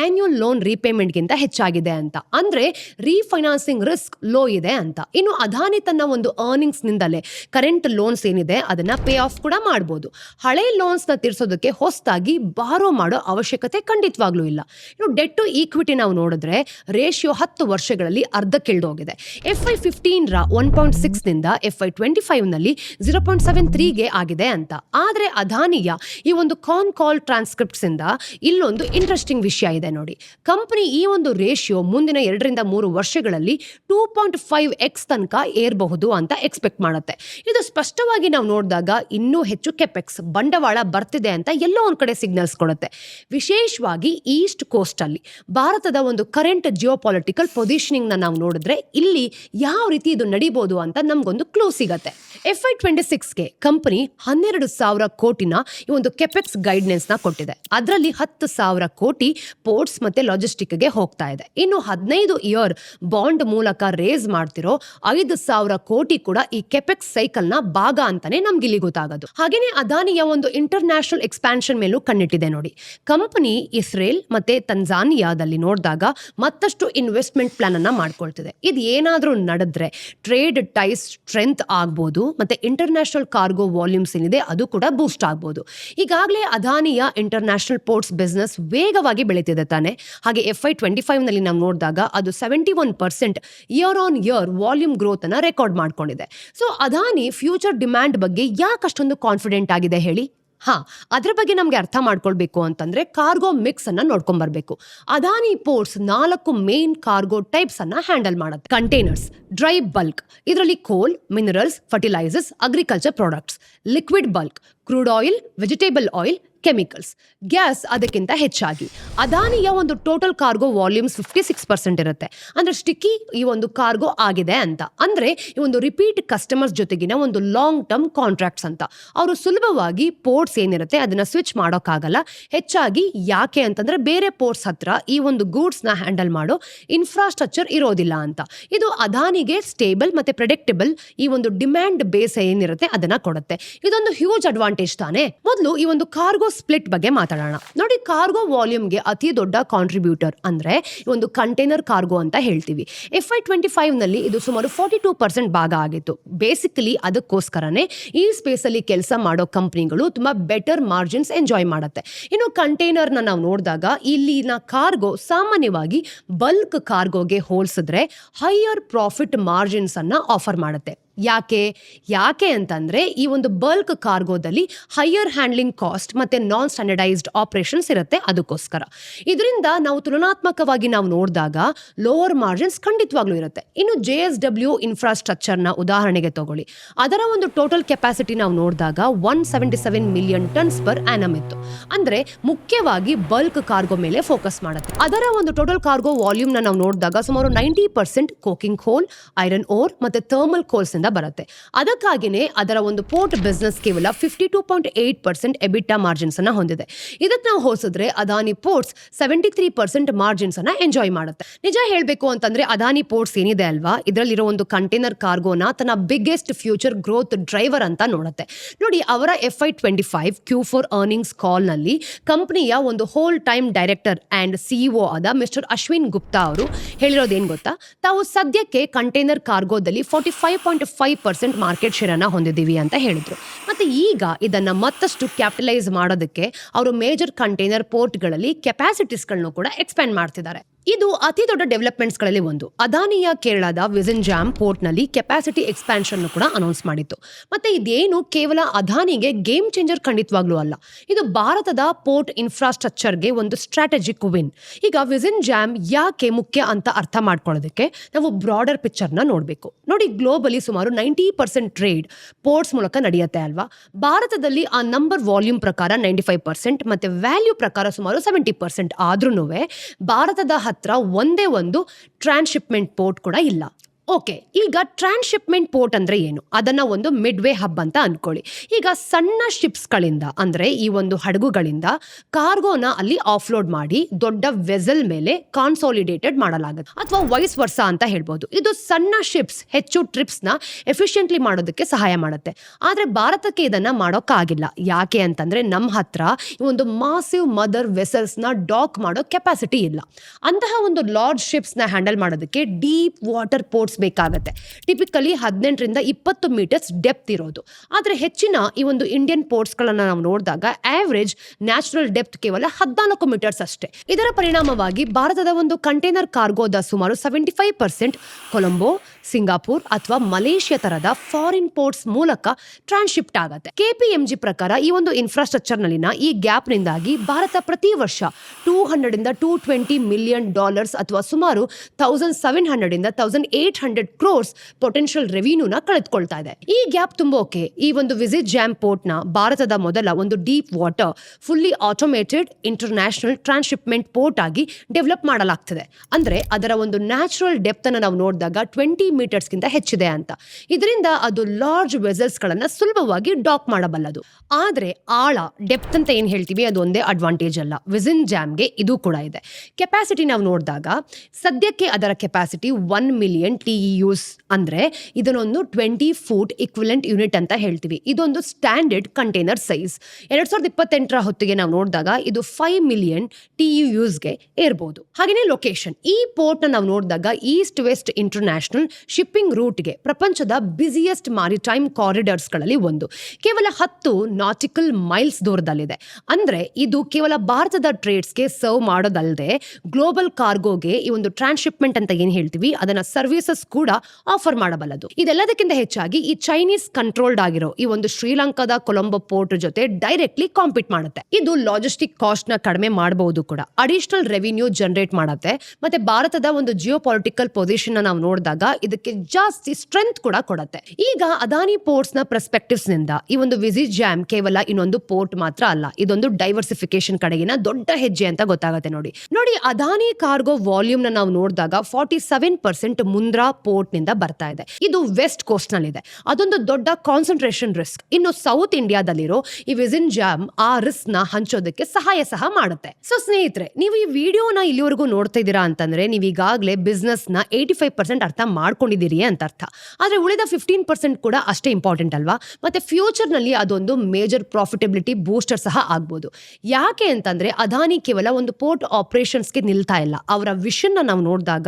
ಆನ್ಯುವಲ್ ಲೋನ್ ರೀಪೇಮೆಂಟ್ಗಿಂತ ಹೆಚ್ಚಾಗಿದೆ ಅಂತ. ಅಂದ್ರೆ ರೀಫೈನಾನ್ಸಿಂಗ್ ರಿಸ್ಕ್ ಲೋ ಇದೆ ಅಂತ. ಇನ್ನು ಅದಾನಿ ತನ್ನ ಒಂದು ಅರ್ನಿಂಗ್ಸ್ ನಿಂದಲೇ ಕರೆಂಟ್ ಲೋನ್ಸ್ ಏನಿದೆ ಅದನ್ನ ಪೇ ಆಫ್ ಕೂಡ ಮಾಡಬಹುದು ಹಳೆ ಲೋನ್ಸ್ ತೀರಿಸೋದಕ್ಕೆ ತೀರ್ಸೋದಕ್ಕೆ ಹೊಸದಾಗಿ ಬಾರೋ ಮಾಡೋ ಅವಶ್ಯಕತೆ ಖಂಡಿತವಾಗ್ಲೂ ಇಲ್ಲ. ಇನ್ನು ಡೆಟ್ ಟು ಈಕ್ವಿಟಿ ನಾವು ನೋಡಿದ್ರೆ ರೇಷಿಯೋ ಹತ್ತು ವರ್ಷಗಳಲ್ಲಿ ಅರ್ಧಕ್ಕಿಳಿದೋಗಿದೆ ಎಫ್ ಐ ಫಿಫ್ಟೀನ್ ರ ಒನ್ ಪಾಯಿಂಟ್ ಸಿಕ್ಸ್ನಿಂದ ಎಫ್ ಐ ಟ್ವೆಂಟಿ ಫೈವ್ನಲ್ಲಿ ಜೀರೋ ಪಾಯಿಂಟ್ ಸೆವೆನ್ ತ್ರೀಗೆ ಆಗಿದೆ ಅಂತ. ಆದ್ರೆ ಅದಾನಿಯ ಈ ಒಂದು ಕಾನ್ ಕಾಲ್ ಟ್ರಾನ್ಸ್ಕ್ರಿಪ್ಟ್ಸ್ ಇಂದ ಇಲ್ಲೊಂದು ಇಂಟ್ರೆಸ್ಟಿಂಗ್ ವಿಷಯ ಇದೆ ನೋಡಿ. ಕಂಪನಿ ಈ ಒಂದು ರೇಷಿಯೋ ಮುಂದಿನ ಎರಡರಿಂದ ಮೂರು ವರ್ಷಗಳಲ್ಲಿ ಟೂ ಪಾಯಿಂಟ್ ಫೈವ್ ಎಕ್ಸ್ ತನಕ ಏರ್ಬಹುದು ಅಂತ ಎಕ್ಸ್ಪೆಕ್ಟ್ ಮಾಡುತ್ತೆ. ಇದು ಸ್ಪಷ್ಟವಾಗಿ ನಾವು ನೋಡಿದಾಗ ಇನ್ನೂ ಹೆಚ್ಚು ಕೆಪೆಕ್ಸ್ ಬಂಡವಾಳ ಬರ್ತಿದೆ ಅಂತ ಎಲ್ಲೋ ಒಂದ್ ಕಡೆ ಸಿಗ್ನಲ್ಸ್ ಕೊಡುತ್ತೆ. ವಿಶೇಷವಾಗಿ ಈಸ್ಟ್ ಕೋಸ್ಟ್ ಅಲ್ಲಿ ಭಾರತದ ಒಂದು ಒಂದು ಕರೆಂಟ್ ಜಿಯೋ ಪೊಲಿಟಿಕಲ್ ಪೊಸಿಷನಿಂಗ್ನ ನಾವು ನೋಡಿದ್ರೆ ಇಲ್ಲಿ ಯಾವ ರೀತಿ ಇದು ನಡಿಬೋದು ಅಂತ ನಮ್ಗೊಂದು ಕ್ಲೋಸ್ ಸಿಗತ್ತೆ. ಎಫ್ ಐ ಟ್ವೆಂಟಿ ಸಿಕ್ಸ್ಗೆ ಕಂಪನಿ ಹನ್ನೆರಡು ಸಾವಿರ ಕೋಟಿನ ಈ ಒಂದು ಕೆಪೆಕ್ಸ್ ಗೈಡ್ನೆನ್ಸ್ನ ಕೊಟ್ಟಿದೆ. ಅದರಲ್ಲಿ ಹತ್ತು ಸಾವಿರ ಕೋಟಿ ಪೋರ್ಟ್ಸ್ ಮತ್ತೆ ಲಾಜಿಸ್ಟಿಕ್ಗೆ ಹೋಗ್ತಾ ಇದೆ. ಇನ್ನು ಹದಿನೈದು ಇಯರ್ ಬಾಂಡ್ ಮೂಲಕ ರೇಸ್ ಮಾಡ್ತಿರೋ ಐದು ಸಾವಿರ ಕೋಟಿ ಕೂಡ ಈ ಕೆಪೆಕ್ಸ್ ಸೈಕಲ್ನ ಭಾಗ ಅಂತಾನೆ ನಮ್ಗೆ ಇಲ್ಲಿ ಗೊತ್ತಾಗೋದು. ಹಾಗೇನೆ ಅದಾನಿಯ ಒಂದು ಇಂಟರ್ನ್ಯಾಷನಲ್ ಎಕ್ಸ್ಪಾನ್ಷನ್ ಮೇಲೂ ಕಣ್ಣಿಟ್ಟಿದೆ ನೋಡಿ. ಕಂಪನಿ ಇಸ್ರೇಲ್ ಮತ್ತೆ ತಂಜಾನಿಯಾದಲ್ಲಿ ನೋಡಿದಾಗ ಮತ್ತಷ್ಟು ಇನ್ವೆಸ್ಟ್ಮೆಂಟ್ ಪ್ಲಾನ್ ಅನ್ನ ಮಾಡ್ಕೊಳ್ತಿದೆ. ಇದು ಏನಾದ್ರೂ ನಡೆದ್ರೆ ಟ್ರೇಡ್ ಟೈಸ್ ಸ್ಟ್ರೆಂತ್ ಆಗ್ಬೋದು, ಮತ್ತೆ ಇಂಟರ್ನ್ಯಾಷನಲ್ ಕಾರ್ಗೋ ವಾಲ್ಯೂಮ್ಸ್ ಏನಿದೆ ಅದು ಕೂಡ ಬೂಸ್ಟ್ ಆಗ್ಬೋದು. ಈಗಾಗಲೇ ಅದಾನಿಯ ಇಂಟರ್ನ್ಯಾಷನಲ್ ಪೋರ್ಟ್ಸ್ ಬಿಸ್ನೆಸ್ ವೇಗವಾಗಿ ಬೆಳೀತಿದೆ ತಾನೆ. ಹಾಗೆ ಎಫ್ ಐ ಟ್ವೆಂಟಿ ಫೈವ್ನಲ್ಲಿ ನಾವು ನೋಡಿದಾಗ ಅದು seventy one percent year on year volume growth ಅನ್ನ ರೆಕಾರ್ಡ್ ಮಾಡ್ಕೊಂಡಿದೆ. ಸೊ ಅದಾನಿ ಫ್ಯೂಚರ್ ಡಿಮ್ಯಾಂಡ್ ಬಗ್ಗೆ ಯಾಕಷ್ಟೊಂದು ಕಾನ್ಫಿಡೆಂಟ್ ಆಗಿದೆ ಹೇಳಿ? ಹಾ, ಅದ್ರ ಬಗ್ಗೆ ನಮಗೆ ಅರ್ಥ ಮಾಡ್ಕೊಳ್ಬೇಕು ಅಂತಂದ್ರೆ ಕಾರ್ಗೋ ಮಿಕ್ಸ್ ಅನ್ನ ನೋಡ್ಕೊಂಡ್ ಬರಬೇಕು ಅದಾನಿ ಪೋರ್ಟ್ಸ್ ನಾಲ್ಕು ಮೇನ್ ಕಾರ್ಗೋ ಟೈಪ್ಸ್ ಅನ್ನ ಹ್ಯಾಂಡಲ್ ಮಾಡುತ್ತೆ. ಕಂಟೈನರ್ಸ್ ಡ್ರೈ ಬಲ್ಕ್ ಇದರಲ್ಲಿ coal minerals fertilisers agriculture products liquid bulk crude oil vegetable oil chemicals. Gas ಅದಕ್ಕಿಂತ ಹೆಚ್ಚಾಗಿ. ಅದಾನಿಯ ಒಂದು total cargo volumes fifty six percent ಇರುತ್ತೆ. ಅಂದ್ರೆ ಸ್ಟಿಕ್ಕಿ ಈ ಒಂದು ಕಾರ್ಗೋ ಆಗಿದೆ ಅಂತ. ಅಂದ್ರೆ ಈ ಒಂದು ರಿಪೀಟ್ ಕಸ್ಟಮರ್ಸ್ ಜೊತೆಗಿನ ಒಂದು ಲಾಂಗ್ ಟರ್ಮ್ ಕಾಂಟ್ರಾಕ್ಟ್ಸ್ ಅಂತ. ಅವರು ಸುಲಭವಾಗಿ ಪೋರ್ಟ್ಸ್ ಏನಿರುತ್ತೆ ಅದನ್ನ ಸ್ವಿಚ್ ಮಾಡೋಕ್ಕಾಗಲ್ಲ. ಹೆಚ್ಚಾಗಿ ಯಾಕೆ ಅಂತಂದ್ರೆ ಬೇರೆ ಪೋರ್ಟ್ಸ್ ಹತ್ರ ಈ ಒಂದು ಗೂಡ್ಸ್ನ ಹ್ಯಾಂಡಲ್ ಮಾಡೋ ಇನ್ಫ್ರಾಸ್ಟ್ರಕ್ಚರ್ ಇರೋದಿಲ್ಲ ಅಂತ. ಇದು ಅದಾನಿಗೆ ಸ್ಟೇಬಲ್ ಮತ್ತೆ ಪ್ರೆಡಿಕ್ಟಬಲ್ ಈ ಒಂದು ಡಿಮ್ಯಾಂಡ್ ಬೇಸ್ ಏನಿರುತ್ತೆ ಅದನ್ನ ಕೊಡುತ್ತೆ. ಇದೊಂದು ಹ್ಯೂಜ್ ಅಡ್ವಾಂಟೇಜ್ ತಾನೆ. ಮೊದಲು ಈ ಒಂದು ಕಾರ್ಗೋ ಸ್ಪ್ಲಿಟ್ ಬಗ್ಗೆ ಮಾತಾಡೋಣ. ನೋಡಿ ಕಾರ್ಗೋ ವಾಲ್ಯೂಮ್ಗೆ ಅತಿ ದೊಡ್ಡ ಕಾಂಟ್ರಿಬ್ಯೂಟರ್ ಅಂದರೆ ಒಂದು ಕಂಟೈನರ್ ಕಾರ್ಗೋ ಅಂತ ಹೇಳ್ತೀವಿ. ಎಫ್ ಐ ಟ್ವೆಂಟಿ ಫೈವ್ನಲ್ಲಿ ಇದು ಸುಮಾರು ಫಾರ್ಟಿ ಟೂ ಪರ್ಸೆಂಟ್ ಭಾಗ ಆಗಿತ್ತು. ಬೇಸಿಕಲಿ ಅದಕ್ಕೋಸ್ಕರನೇ ಈ ಸ್ಪೇಸಲ್ಲಿ ಕೆಲಸ ಮಾಡೋ ಕಂಪ್ನಿಗಳು ತುಂಬ ಬೆಟರ್ ಮಾರ್ಜಿನ್ಸ್ ಎಂಜಾಯ್ ಮಾಡುತ್ತೆ. ಇನ್ನು ಕಂಟೈನರ್ನ ನಾವು ನೋಡಿದಾಗ ಇಲ್ಲಿನ ಕಾರ್ಗೋ ಸಾಮಾನ್ಯವಾಗಿ ಬಲ್ಕ್ ಕಾರ್ಗೋಗೆ ಹೋಲಿಸಿದ್ರೆ ಹೈಯರ್ ಪ್ರಾಫಿಟ್ ಮಾರ್ಜಿನ್ಸ್ ಅನ್ನ ಆಫರ್ ಮಾಡುತ್ತೆ. ಯಾಕೆ? ಯಾಕೆ ಅಂತಂದರೆ ಈ ಒಂದು ಬಲ್ಕ್ ಕಾರ್ಗೋದಲ್ಲಿ ಹೈಯರ್ ಹ್ಯಾಂಡ್ಲಿಂಗ್ ಕಾಸ್ಟ್ ಮತ್ತು ನಾನ್ ಸ್ಟ್ಯಾಂಡರ್ಡೈಸ್ಡ್ ಆಪ್ರೇಷನ್ಸ್ ಇರುತ್ತೆ ಅದಕ್ಕೋಸ್ಕರ. ಇದರಿಂದ ನಾವು ತುಲನಾತ್ಮಕವಾಗಿ ನಾವು ನೋಡಿದಾಗ ಲೋವರ್ ಮಾರ್ಜಿನ್ಸ್ ಖಂಡಿತವಾಗ್ಲೂ ಇರುತ್ತೆ. ಇನ್ನು ಜೆ ಎಸ್ ಡಬ್ಲ್ಯೂ ಇನ್ಫ್ರಾಸ್ಟ್ರಕ್ಚರ್ನ ಉದಾಹರಣೆಗೆ ತಗೊಳ್ಳಿ. ಅದರ ಒಂದು ಟೋಟಲ್ ಕೆಪಾಸಿಟಿ ನಾವು ನೋಡಿದಾಗ one seventy seven million tons per annum ಇತ್ತು. ಅಂದರೆ ಮುಖ್ಯವಾಗಿ ಬಲ್ಕ್ ಕಾರ್ಗೋ ಮೇಲೆ ಫೋಕಸ್ ಮಾಡುತ್ತೆ. ಅದರ ಒಂದು ಟೋಟಲ್ ಕಾರ್ಗೋ ವಾಲ್ಯೂಮ್ನ ನಾವು ನೋಡಿದಾಗ ಸುಮಾರು ninety percent coking coal iron ore ಮತ್ತು ಥರ್ಮಲ್ ಕೋಲ್ಸ್ ಇಂದ ಬರುತ್ತೆ. ಅದಕ್ಕಾಗಿನೇ ಅದರ ಒಂದು ಪೋರ್ಟ್ ಬಿಸ್ನೆಸ್ ಕೇವಲ fifty two point eight percent EBITDA margins ಅನ್ನ ಹೊಂದಿದೆ. ಇದಕ್ಕೆ ನಾವು ಹೋಲಿಸಿದ್ರೆ Adani ports seventy three percent margins ಅನ್ನ ಎಂಜಾಯ್ ಮಾಡುತ್ತೆ. ನಿಜ ಹೇಳಬೇಕು ಅಂತಂದ್ರೆ ಅದಾನಿ ಪೋರ್ಟ್ಸ್ ಏನಿದೆ ಅಲ್ವಾ? ಇದರಲ್ಲಿರೋ ಒಂದು ಕಂಟೈನರ್ ಕಾರ್ಗೋನ ತನ್ನ ಬಿಗ್ಗೆಸ್ಟ್ ಫ್ಯೂಚರ್ ಗ್ರೋತ್ ಡ್ರೈವರ್ ಅಂತ ನೋಡುತ್ತೆ. ನೋಡಿ, ಅವರ F Y twenty five Q four earnings ಕಾಲ್ನಲ್ಲಿ ಕಂಪನಿಯ ಒಂದು whole time director and CEO ಆದ ಮಿಸ್ಟರ್ ಅಶ್ವಿನ್ ಗುಪ್ತಾ ಅವರು ಹೇಳಿರೋದೇನು ಗೊತ್ತಾ? ತಾವು ಸದ್ಯಕ್ಕೆ container ಕಾರ್ಗೋದಲ್ಲಿ forty five point five percent market share ಅನ್ನ ಹೊಂದಿದ್ದೀವಿ ಅಂತ ಹೇಳಿದ್ರು. ಮತ್ತೆ ಈಗ ಇದನ್ನ ಮತ್ತಷ್ಟು ಕ್ಯಾಪಿಟಲೈಸ್ ಮಾಡೋದಕ್ಕೆ ಅವರು ಮೇಜರ್ ಕಂಟೈನರ್ ಪೋರ್ಟ್ಗಳಲ್ಲಿ ಕೆಪಾಸಿಟೀಸ್ಗಳನ್ನು ಕೂಡ ಎಕ್ಸ್ಪ್ಯಾಂಡ್ ಮಾಡ್ತಿದ್ದಾರೆ. ಇದು ಅತಿ ದೊಡ್ಡ ಡೆವಲಪ್ಮೆಂಟ್ಸ್ಗಳಲ್ಲಿ ಒಂದು. ಅದಾನಿಯ ಕೇರಳದ ವಿಸನ್ ಜಾಮ್ ಪೋರ್ಟ್ನಲ್ಲಿ ಕೆಪಾಸಿಟಿ ಎಕ್ಸ್ಪ್ಯಾನ್ಷನ್ ಕೂಡ ಅನೌನ್ಸ್ ಮಾಡಿತ್ತು. ಮತ್ತೆ ಇದೇನು ಕೇವಲ ಅದಾನಿಗೆ ಗೇಮ್ ಚೇಂಜರ್ ಖಂಡಿತವಾಗ್ಲೂ ಅಲ್ಲ. ಇದು ಭಾರತದ ಪೋರ್ಟ್ ಇನ್ಫ್ರಾಸ್ಟ್ರಕ್ಚರ್ಗೆ ಒಂದು ಸ್ಟ್ರಾಟಜಿಕ್ ವಿನ್ ಈಗ ವಿಸನ್ ಜಾಮ್ ಯಾಕೆ ಮುಖ್ಯ ಅಂತ ಅರ್ಥ ಮಾಡ್ಕೊಳ್ಳೋದಕ್ಕೆ ನಾವು ಬ್ರಾಡರ್ ಪಿಕ್ಚರ್ನ ನೋಡಬೇಕು. ನೋಡಿ ಗ್ಲೋಬಲಿ ಸುಮಾರು ನೈಂಟಿ ಪರ್ಸೆಂಟ್ ಟ್ರೇಡ್ ಪೋರ್ಟ್ಸ್ ಮೂಲಕ ನಡೆಯುತ್ತೆ ಅಲ್ವಾ? ಭಾರತದಲ್ಲಿ ಆ ನಂಬರ್ ವಾಲ್ಯೂಮ್ ಪ್ರಕಾರ ನೈಂಟಿ ಫೈವ್ ಪರ್ಸೆಂಟ್ ಮತ್ತೆ ವ್ಯಾಲ್ಯೂ ಪ್ರಕಾರ ಸುಮಾರು ಸೆವೆಂಟಿ ಪರ್ಸೆಂಟ್ ಆದ್ರೂ ಭಾರತದ ಹತ್ರ ಒಂದೇ ಒಂದು ಟ್ರಾನ್ಸ್ಶಿಪ್ಮೆಂಟ್ ಪೋರ್ಟ್ ಕೂಡ ಇಲ್ಲ. ಓಕೆ, ಈಗ ಟ್ರಾನ್ಸ್ಶಿಪ್ಮೆಂಟ್ ಪೋರ್ಟ್ ಅಂದರೆ ಏನು? ಅದನ್ನು ಒಂದು ಮಿಡ್ವೇ ಹಬ್ ಅಂತ ಅಂದ್ಕೊಳ್ಳಿ ಈಗ ಸಣ್ಣ ಶಿಪ್ಸ್ಗಳಿಂದ ಅಂದರೆ ಈ ಒಂದು ಹಡಗುಗಳಿಂದ ಕಾರ್ಗೋನ ಅಲ್ಲಿ ಆಫ್ಲೋಡ್ ಮಾಡಿ ದೊಡ್ಡ ವೆಸಲ್ ಮೇಲೆ ಕಾನ್ಸಾಲಿಡೇಟೆಡ್ ಮಾಡಲಾಗುತ್ತೆ. ಅಥವಾ ವೈಸ್ ವರ್ಷ ಅಂತ ಹೇಳ್ಬೋದು. ಇದು ಸಣ್ಣ ಶಿಪ್ಸ್ ಹೆಚ್ಚು ಟ್ರಿಪ್ಸ್ನ ಎಫಿಷಿಯೆಂಟ್ಲಿ ಮಾಡೋದಕ್ಕೆ ಸಹಾಯ ಮಾಡುತ್ತೆ. ಆದರೆ ಭಾರತಕ್ಕೆ ಇದನ್ನು ಮಾಡೋಕ್ಕಾಗಿಲ್ಲ. ಯಾಕೆ ಅಂತಂದರೆ ನಮ್ಮ ಹತ್ರ ಈ ಒಂದು ಮಾಸಿವ್ ಮದರ್ ವೆಸಲ್ಸ್ನ ಡಾಕ್ ಮಾಡೋ ಕೆಪಾಸಿಟಿ ಇಲ್ಲ. ಅಂತಹ ಒಂದು ಲಾರ್ಜ್ ಶಿಪ್ಸ್ನ ಹ್ಯಾಂಡಲ್ ಮಾಡೋದಕ್ಕೆ ಡೀಪ್ ವಾಟರ್ ಪೋರ್ಟ್ಸ್ ಬೇಕಾಗತ್ತೆ. ಟಿಪಿಕಲಿ ಹದಿನೆಂಟರಿಂದ ಇಪ್ಪತ್ತು ಮೀಟರ್ಸ್ ಡೆಪ್ತ್ ಇರೋದು. ಆದರೆ ಹೆಚ್ಚಿನ ಈ ಒಂದು ಇಂಡಿಯನ್ ಪೋರ್ಟ್ಸ್ಗಳನ್ನು ನಾವು ನೋಡಿದಾಗ ಆವ್ರೇಜ್ ನ್ಯಾಚುರಲ್ ಡೆಪ್ತ್ ಕೇವಲ ಹದಿನಾಲ್ಕು ಮೀಟರ್ಸ್ ಅಷ್ಟೇ. ಇದರ ಪರಿಣಾಮವಾಗಿ ಭಾರತದ ಒಂದು ಕಂಟೈನರ್ ಕಾರ್ಗೋದ ಸುಮಾರು seventy five percent Colombo Singapore ಅಥವಾ ಮಲೇಷ್ಯಾ ತರದ ಫಾರಿನ್ ಪೋರ್ಟ್ಸ್ ಮೂಲಕ ಟ್ರಾನ್ಸ್ಶಿಪ್ಟ್ ಆಗುತ್ತೆ. ಕೆಪಿಎಂಜಿ ಪ್ರಕಾರ ಈ ಒಂದು ಇನ್ಫ್ರಾಸ್ಟ್ರಕ್ಚರ್ನಲ್ಲಿನ ಈ ಗ್ಯಾಪ್ ನಿಂದಾಗಿ ಭಾರತ ಪ್ರತಿ ವರ್ಷ ಟೂ ಹಂಡ್ರೆಡ್ ಇಂದ ಟೂ ಟ್ವೆಂಟಿ ಮಿಲಿಯನ್ ಡಾಲರ್ಸ್ ಅಥವಾ ಸುಮಾರು ತೌಸಂಡ್ ಸೆವೆನ್ ಹಂಡ್ರೆಡ್ ಇಂದ thousand eight hundred crores potential ರೆವಿನ್ಯೂನ ಕಳೆದುಕೊಳ್ತಾ ಇದೆ. ಈ ಗ್ಯಾಪ್ ತುಂಬೋಕೆ ಈ ಒಂದು ವಿಸಿಟ್ ಜಾಮ್ ಪೋರ್ಟ್ನ ಭಾರತದ ಮೊದಲ ಒಂದು deep water fully automated international transshipment port ಆಗಿ ಡೆವಲಪ್ ಮಾಡಲಾಗ್ತದೆ. ಅಂದ್ರೆ ಅದರ ಒಂದು ನ್ಯಾಚುರಲ್ ಡೆಪ್ತ್ ಅನ್ನು ನಾವು ನೋಡಿದಾಗ ಟ್ವೆಂಟಿ ಮೀಟರ್ಸ್ಗಿಂತ ಹೆಚ್ಚಿದೆ ಅಂತ. ಇದರಿಂದ ಅದು ಲಾರ್ಜ್ ವೆಸಲ್ಸ್ ಗಳನ್ನ ಸುಲಭವಾಗಿ ಡಾಕ್ ಮಾಡಬಲ್ಲದು. ಆದರೆ ಆಳ ಡೆಪ್ತ್ ಅಂತ ಏನು ಹೇಳ್ತೀವಿ ಅದು ಒಂದೇ ಅಡ್ವಾಂಟೇಜ್ ಅಲ್ಲ. ವಿಸಿನ್ ಜಾಮ್ಗೆ ಇದು ಕೂಡ ಇದೆ. ಕೆಪಾಸಿಟಿ ನಾವು ನೋಡಿದಾಗ ಸದ್ಯಕ್ಕೆ ಅದರ capacity one million T Us ಅಂದ್ರೆ ಇದನ್ನೊಂದು ಟ್ವೆಂಟಿ ಫೂಟ್ ಇಕ್ವಿಲೆಂಟ್ ಯೂನಿಟ್ ಅಂತ ಹೇಳ್ತೀವಿ. ಇದೊಂದು ಸ್ಟ್ಯಾಂಡರ್ಡ್ ಕಂಟೈನರ್ ಸೈಜ್ ಎರಡ್ ಸಾವಿರದ ಇಪ್ಪತ್ತೆಂಟರ ಹೊತ್ತಿಗೆ ನಾವು ನೋಡಿದಾಗ ಇದು ಫೈವ್ ಮಿಲಿಯನ್ ಟಿ ಯು ಯೂಸ್ಗೆ ಇರ್ಬೋದು ಹಾಗೆಯೇ ಲೊಕೇಶನ್ ಈ ಪೋರ್ಟ್ನ ನಾವು ನೋಡಿದಾಗ ಈಸ್ಟ್ ವೆಸ್ಟ್ ಇಂಟರ್ನ್ಯಾಷನಲ್ ಶಿಪ್ಪಿಂಗ್ ರೂಟ್ಗೆ ಪ್ರಪಂಚದ ಬ್ಯುಸಿಯೆಸ್ಟ್ ಮಾರಿಟೈಮ್ ಕಾರಿಡಾರ್ಸ್ಗಳಲ್ಲಿ ಒಂದು. ಕೇವಲ ಹತ್ತು ನಾಟಿಕಲ್ ಮೈಲ್ಸ್ ದೂರದಲ್ಲಿದೆ. ಅಂದ್ರೆ ಇದು ಕೇವಲ ಭಾರತದ ಟ್ರೇಡ್ಸ್ಗೆ ಸರ್ವ್ ಮಾಡೋದಲ್ಲದೆ ಗ್ಲೋಬಲ್ ಕಾರ್ಗೋಗೆ ಈ ಒಂದು ಟ್ರಾನ್ಸ್ಶಿಪ್ಮೆಂಟ್ ಅಂತ ಏನು ಹೇಳ್ತೀವಿ, ಅದನ್ನ ಸರ್ವಿಸಸ್ ಕೂಡ ಆಫರ್ ಮಾಡಬಲ್ಲದು. ಇದೆಲ್ಲದಕ್ಕಿಂತ ಹೆಚ್ಚಾಗಿ ಈ ಚೈನೀಸ್ ಕಂಟ್ರೋಲ್ಡ್ ಆಗಿರೋ ಈ ಒಂದು ಶ್ರೀಲಂಕಾದ ಕೊಲಂಬೋ ಪೋರ್ಟ್ ಜೊತೆ ಡೈರೆಕ್ಟ್ಲಿ ಕಾಂಪೀಟ್ ಮಾಡುತ್ತೆ. ಇದು ಲಾಜಿಸ್ಟಿಕ್ ಕಾಸ್ಟ್ನ ಕಡಿಮೆ ಮಾಡಬಹುದು ಕೂಡ. ಅಡಿಷನಲ್ ರೆವಿನ್ಯೂ ಜನರೇಟ್ ಮಾಡುತ್ತೆ. ಮತ್ತೆ ಭಾರತದ ಒಂದು ಜಿಯೋ ಪೊಲಿಟಿಕಲ್ ಪೊಸಿಷನ್ ನಾವು ನೋಡಿದಾಗ ಇದಕ್ಕೆ ಜಾಸ್ತಿ ಸ್ಟ್ರೆಂತ್ ಕೂಡ ಕೊಡುತ್ತೆ. ಈಗ ಅದಾನಿ ಪೋರ್ಟ್ಸ್ನ ಪರ್ಸ್ಪೆಕ್ಟಿವ್ಸ್ನಿಂದ ಈ ಒಂದು ವಿಸಿಟ್ ಜಾಮ್ ಕೇವಲ ಇನ್ನೊಂದು ಪೋರ್ಟ್ ಮಾತ್ರ ಅಲ್ಲ, ಇದೊಂದು ಡೈವರ್ಸಿಫಿಕೇಶನ್ ಕಡೆಗಿನ ದೊಡ್ಡ ಹೆಜ್ಜೆ ಅಂತ ಗೊತ್ತಾಗುತ್ತೆ ನೋಡಿ. ನೋಡಿ ಅದಾನಿ ಕಾರ್ಗೋ ವಾಲ್ಯೂಮ್ನ ನಾವು ನೋಡಿದಾಗ ಫಾರ್ಟಿ ಸೆವೆನ್ ಪರ್ಸೆಂಟ್ ಮುಂದ್ರಾ ಪೋರ್ಟ್ನಿಂದ ಬರ್ತಾ ಇದೆ. ಇದು ವೆಸ್ಟ್ ಕೋಸ್ಟ್ ನಲ್ಲಿದೆ ಅದೊಂದು ದೊಡ್ಡ ಕಾನ್ಸಂಟ್ರೇಷನ್ ರಿಸ್ಕ್. ಇನ್ನು ಸೌತ್ ಇಂಡಿಯಾದಲ್ಲಿರೋ ಈ ವಿಸಿನ್ ಜಾಮ್ ಆ ರಿಸ್ಕ್ನ ಹಂಚೋದಕ್ಕೆ ಸಹಾಯ ಸಹ ಮಾಡುತ್ತೆ. ಸೊ ಸ್ನೇಹಿತರೆ, ನೀವು ಈ ವಿಡಿಯೋನ ಇಲ್ಲಿವರೆಗೂ ನೋಡ್ತಾ ಇದ್ದೀರಾ ಅಂತಂದ್ರೆ ನೀವು ಈಗಾಗಲೇ ಬಿಸ್ನೆಸ್ನ ಏಯ್ಟಿ ಫೈವ್ ಪರ್ಸೆಂಟ್ ಅರ್ಥ ಮಾಡ್ಕೊಂಡಿದ್ದೀರಿ ಅಂತ ಅರ್ಥ. ಆದ್ರೆ ಉಳಿದ ಫಿಫ್ಟೀನ್ ಪರ್ಸೆಂಟ್ ಕೂಡ ಅಷ್ಟೇ ಇಂಪಾರ್ಟೆಂಟ್ ಅಲ್ವಾ? ಮತ್ತೆ ಫ್ಯೂಚರ್ನಲ್ಲಿ ಅದೊಂದು ಮೇಜರ್ ಪ್ರಾಫಿಟಬಿಲಿಟಿ ಬೂಸ್ಟರ್ ಸಹ ಆಗ್ಬೋದು. ಯಾಕೆ ಅಂತಂದ್ರೆ ಅದಾನಿ ಕೇವಲ ಒಂದು ಪೋರ್ಟ್ ಆಪರೇಷನ್ಸ್ಗೆ ನಿಲ್ತಾ ಇಲ್ಲ. ಅವರ ವಿಷನ್ ನಾವು ನೋಡಿದಾಗ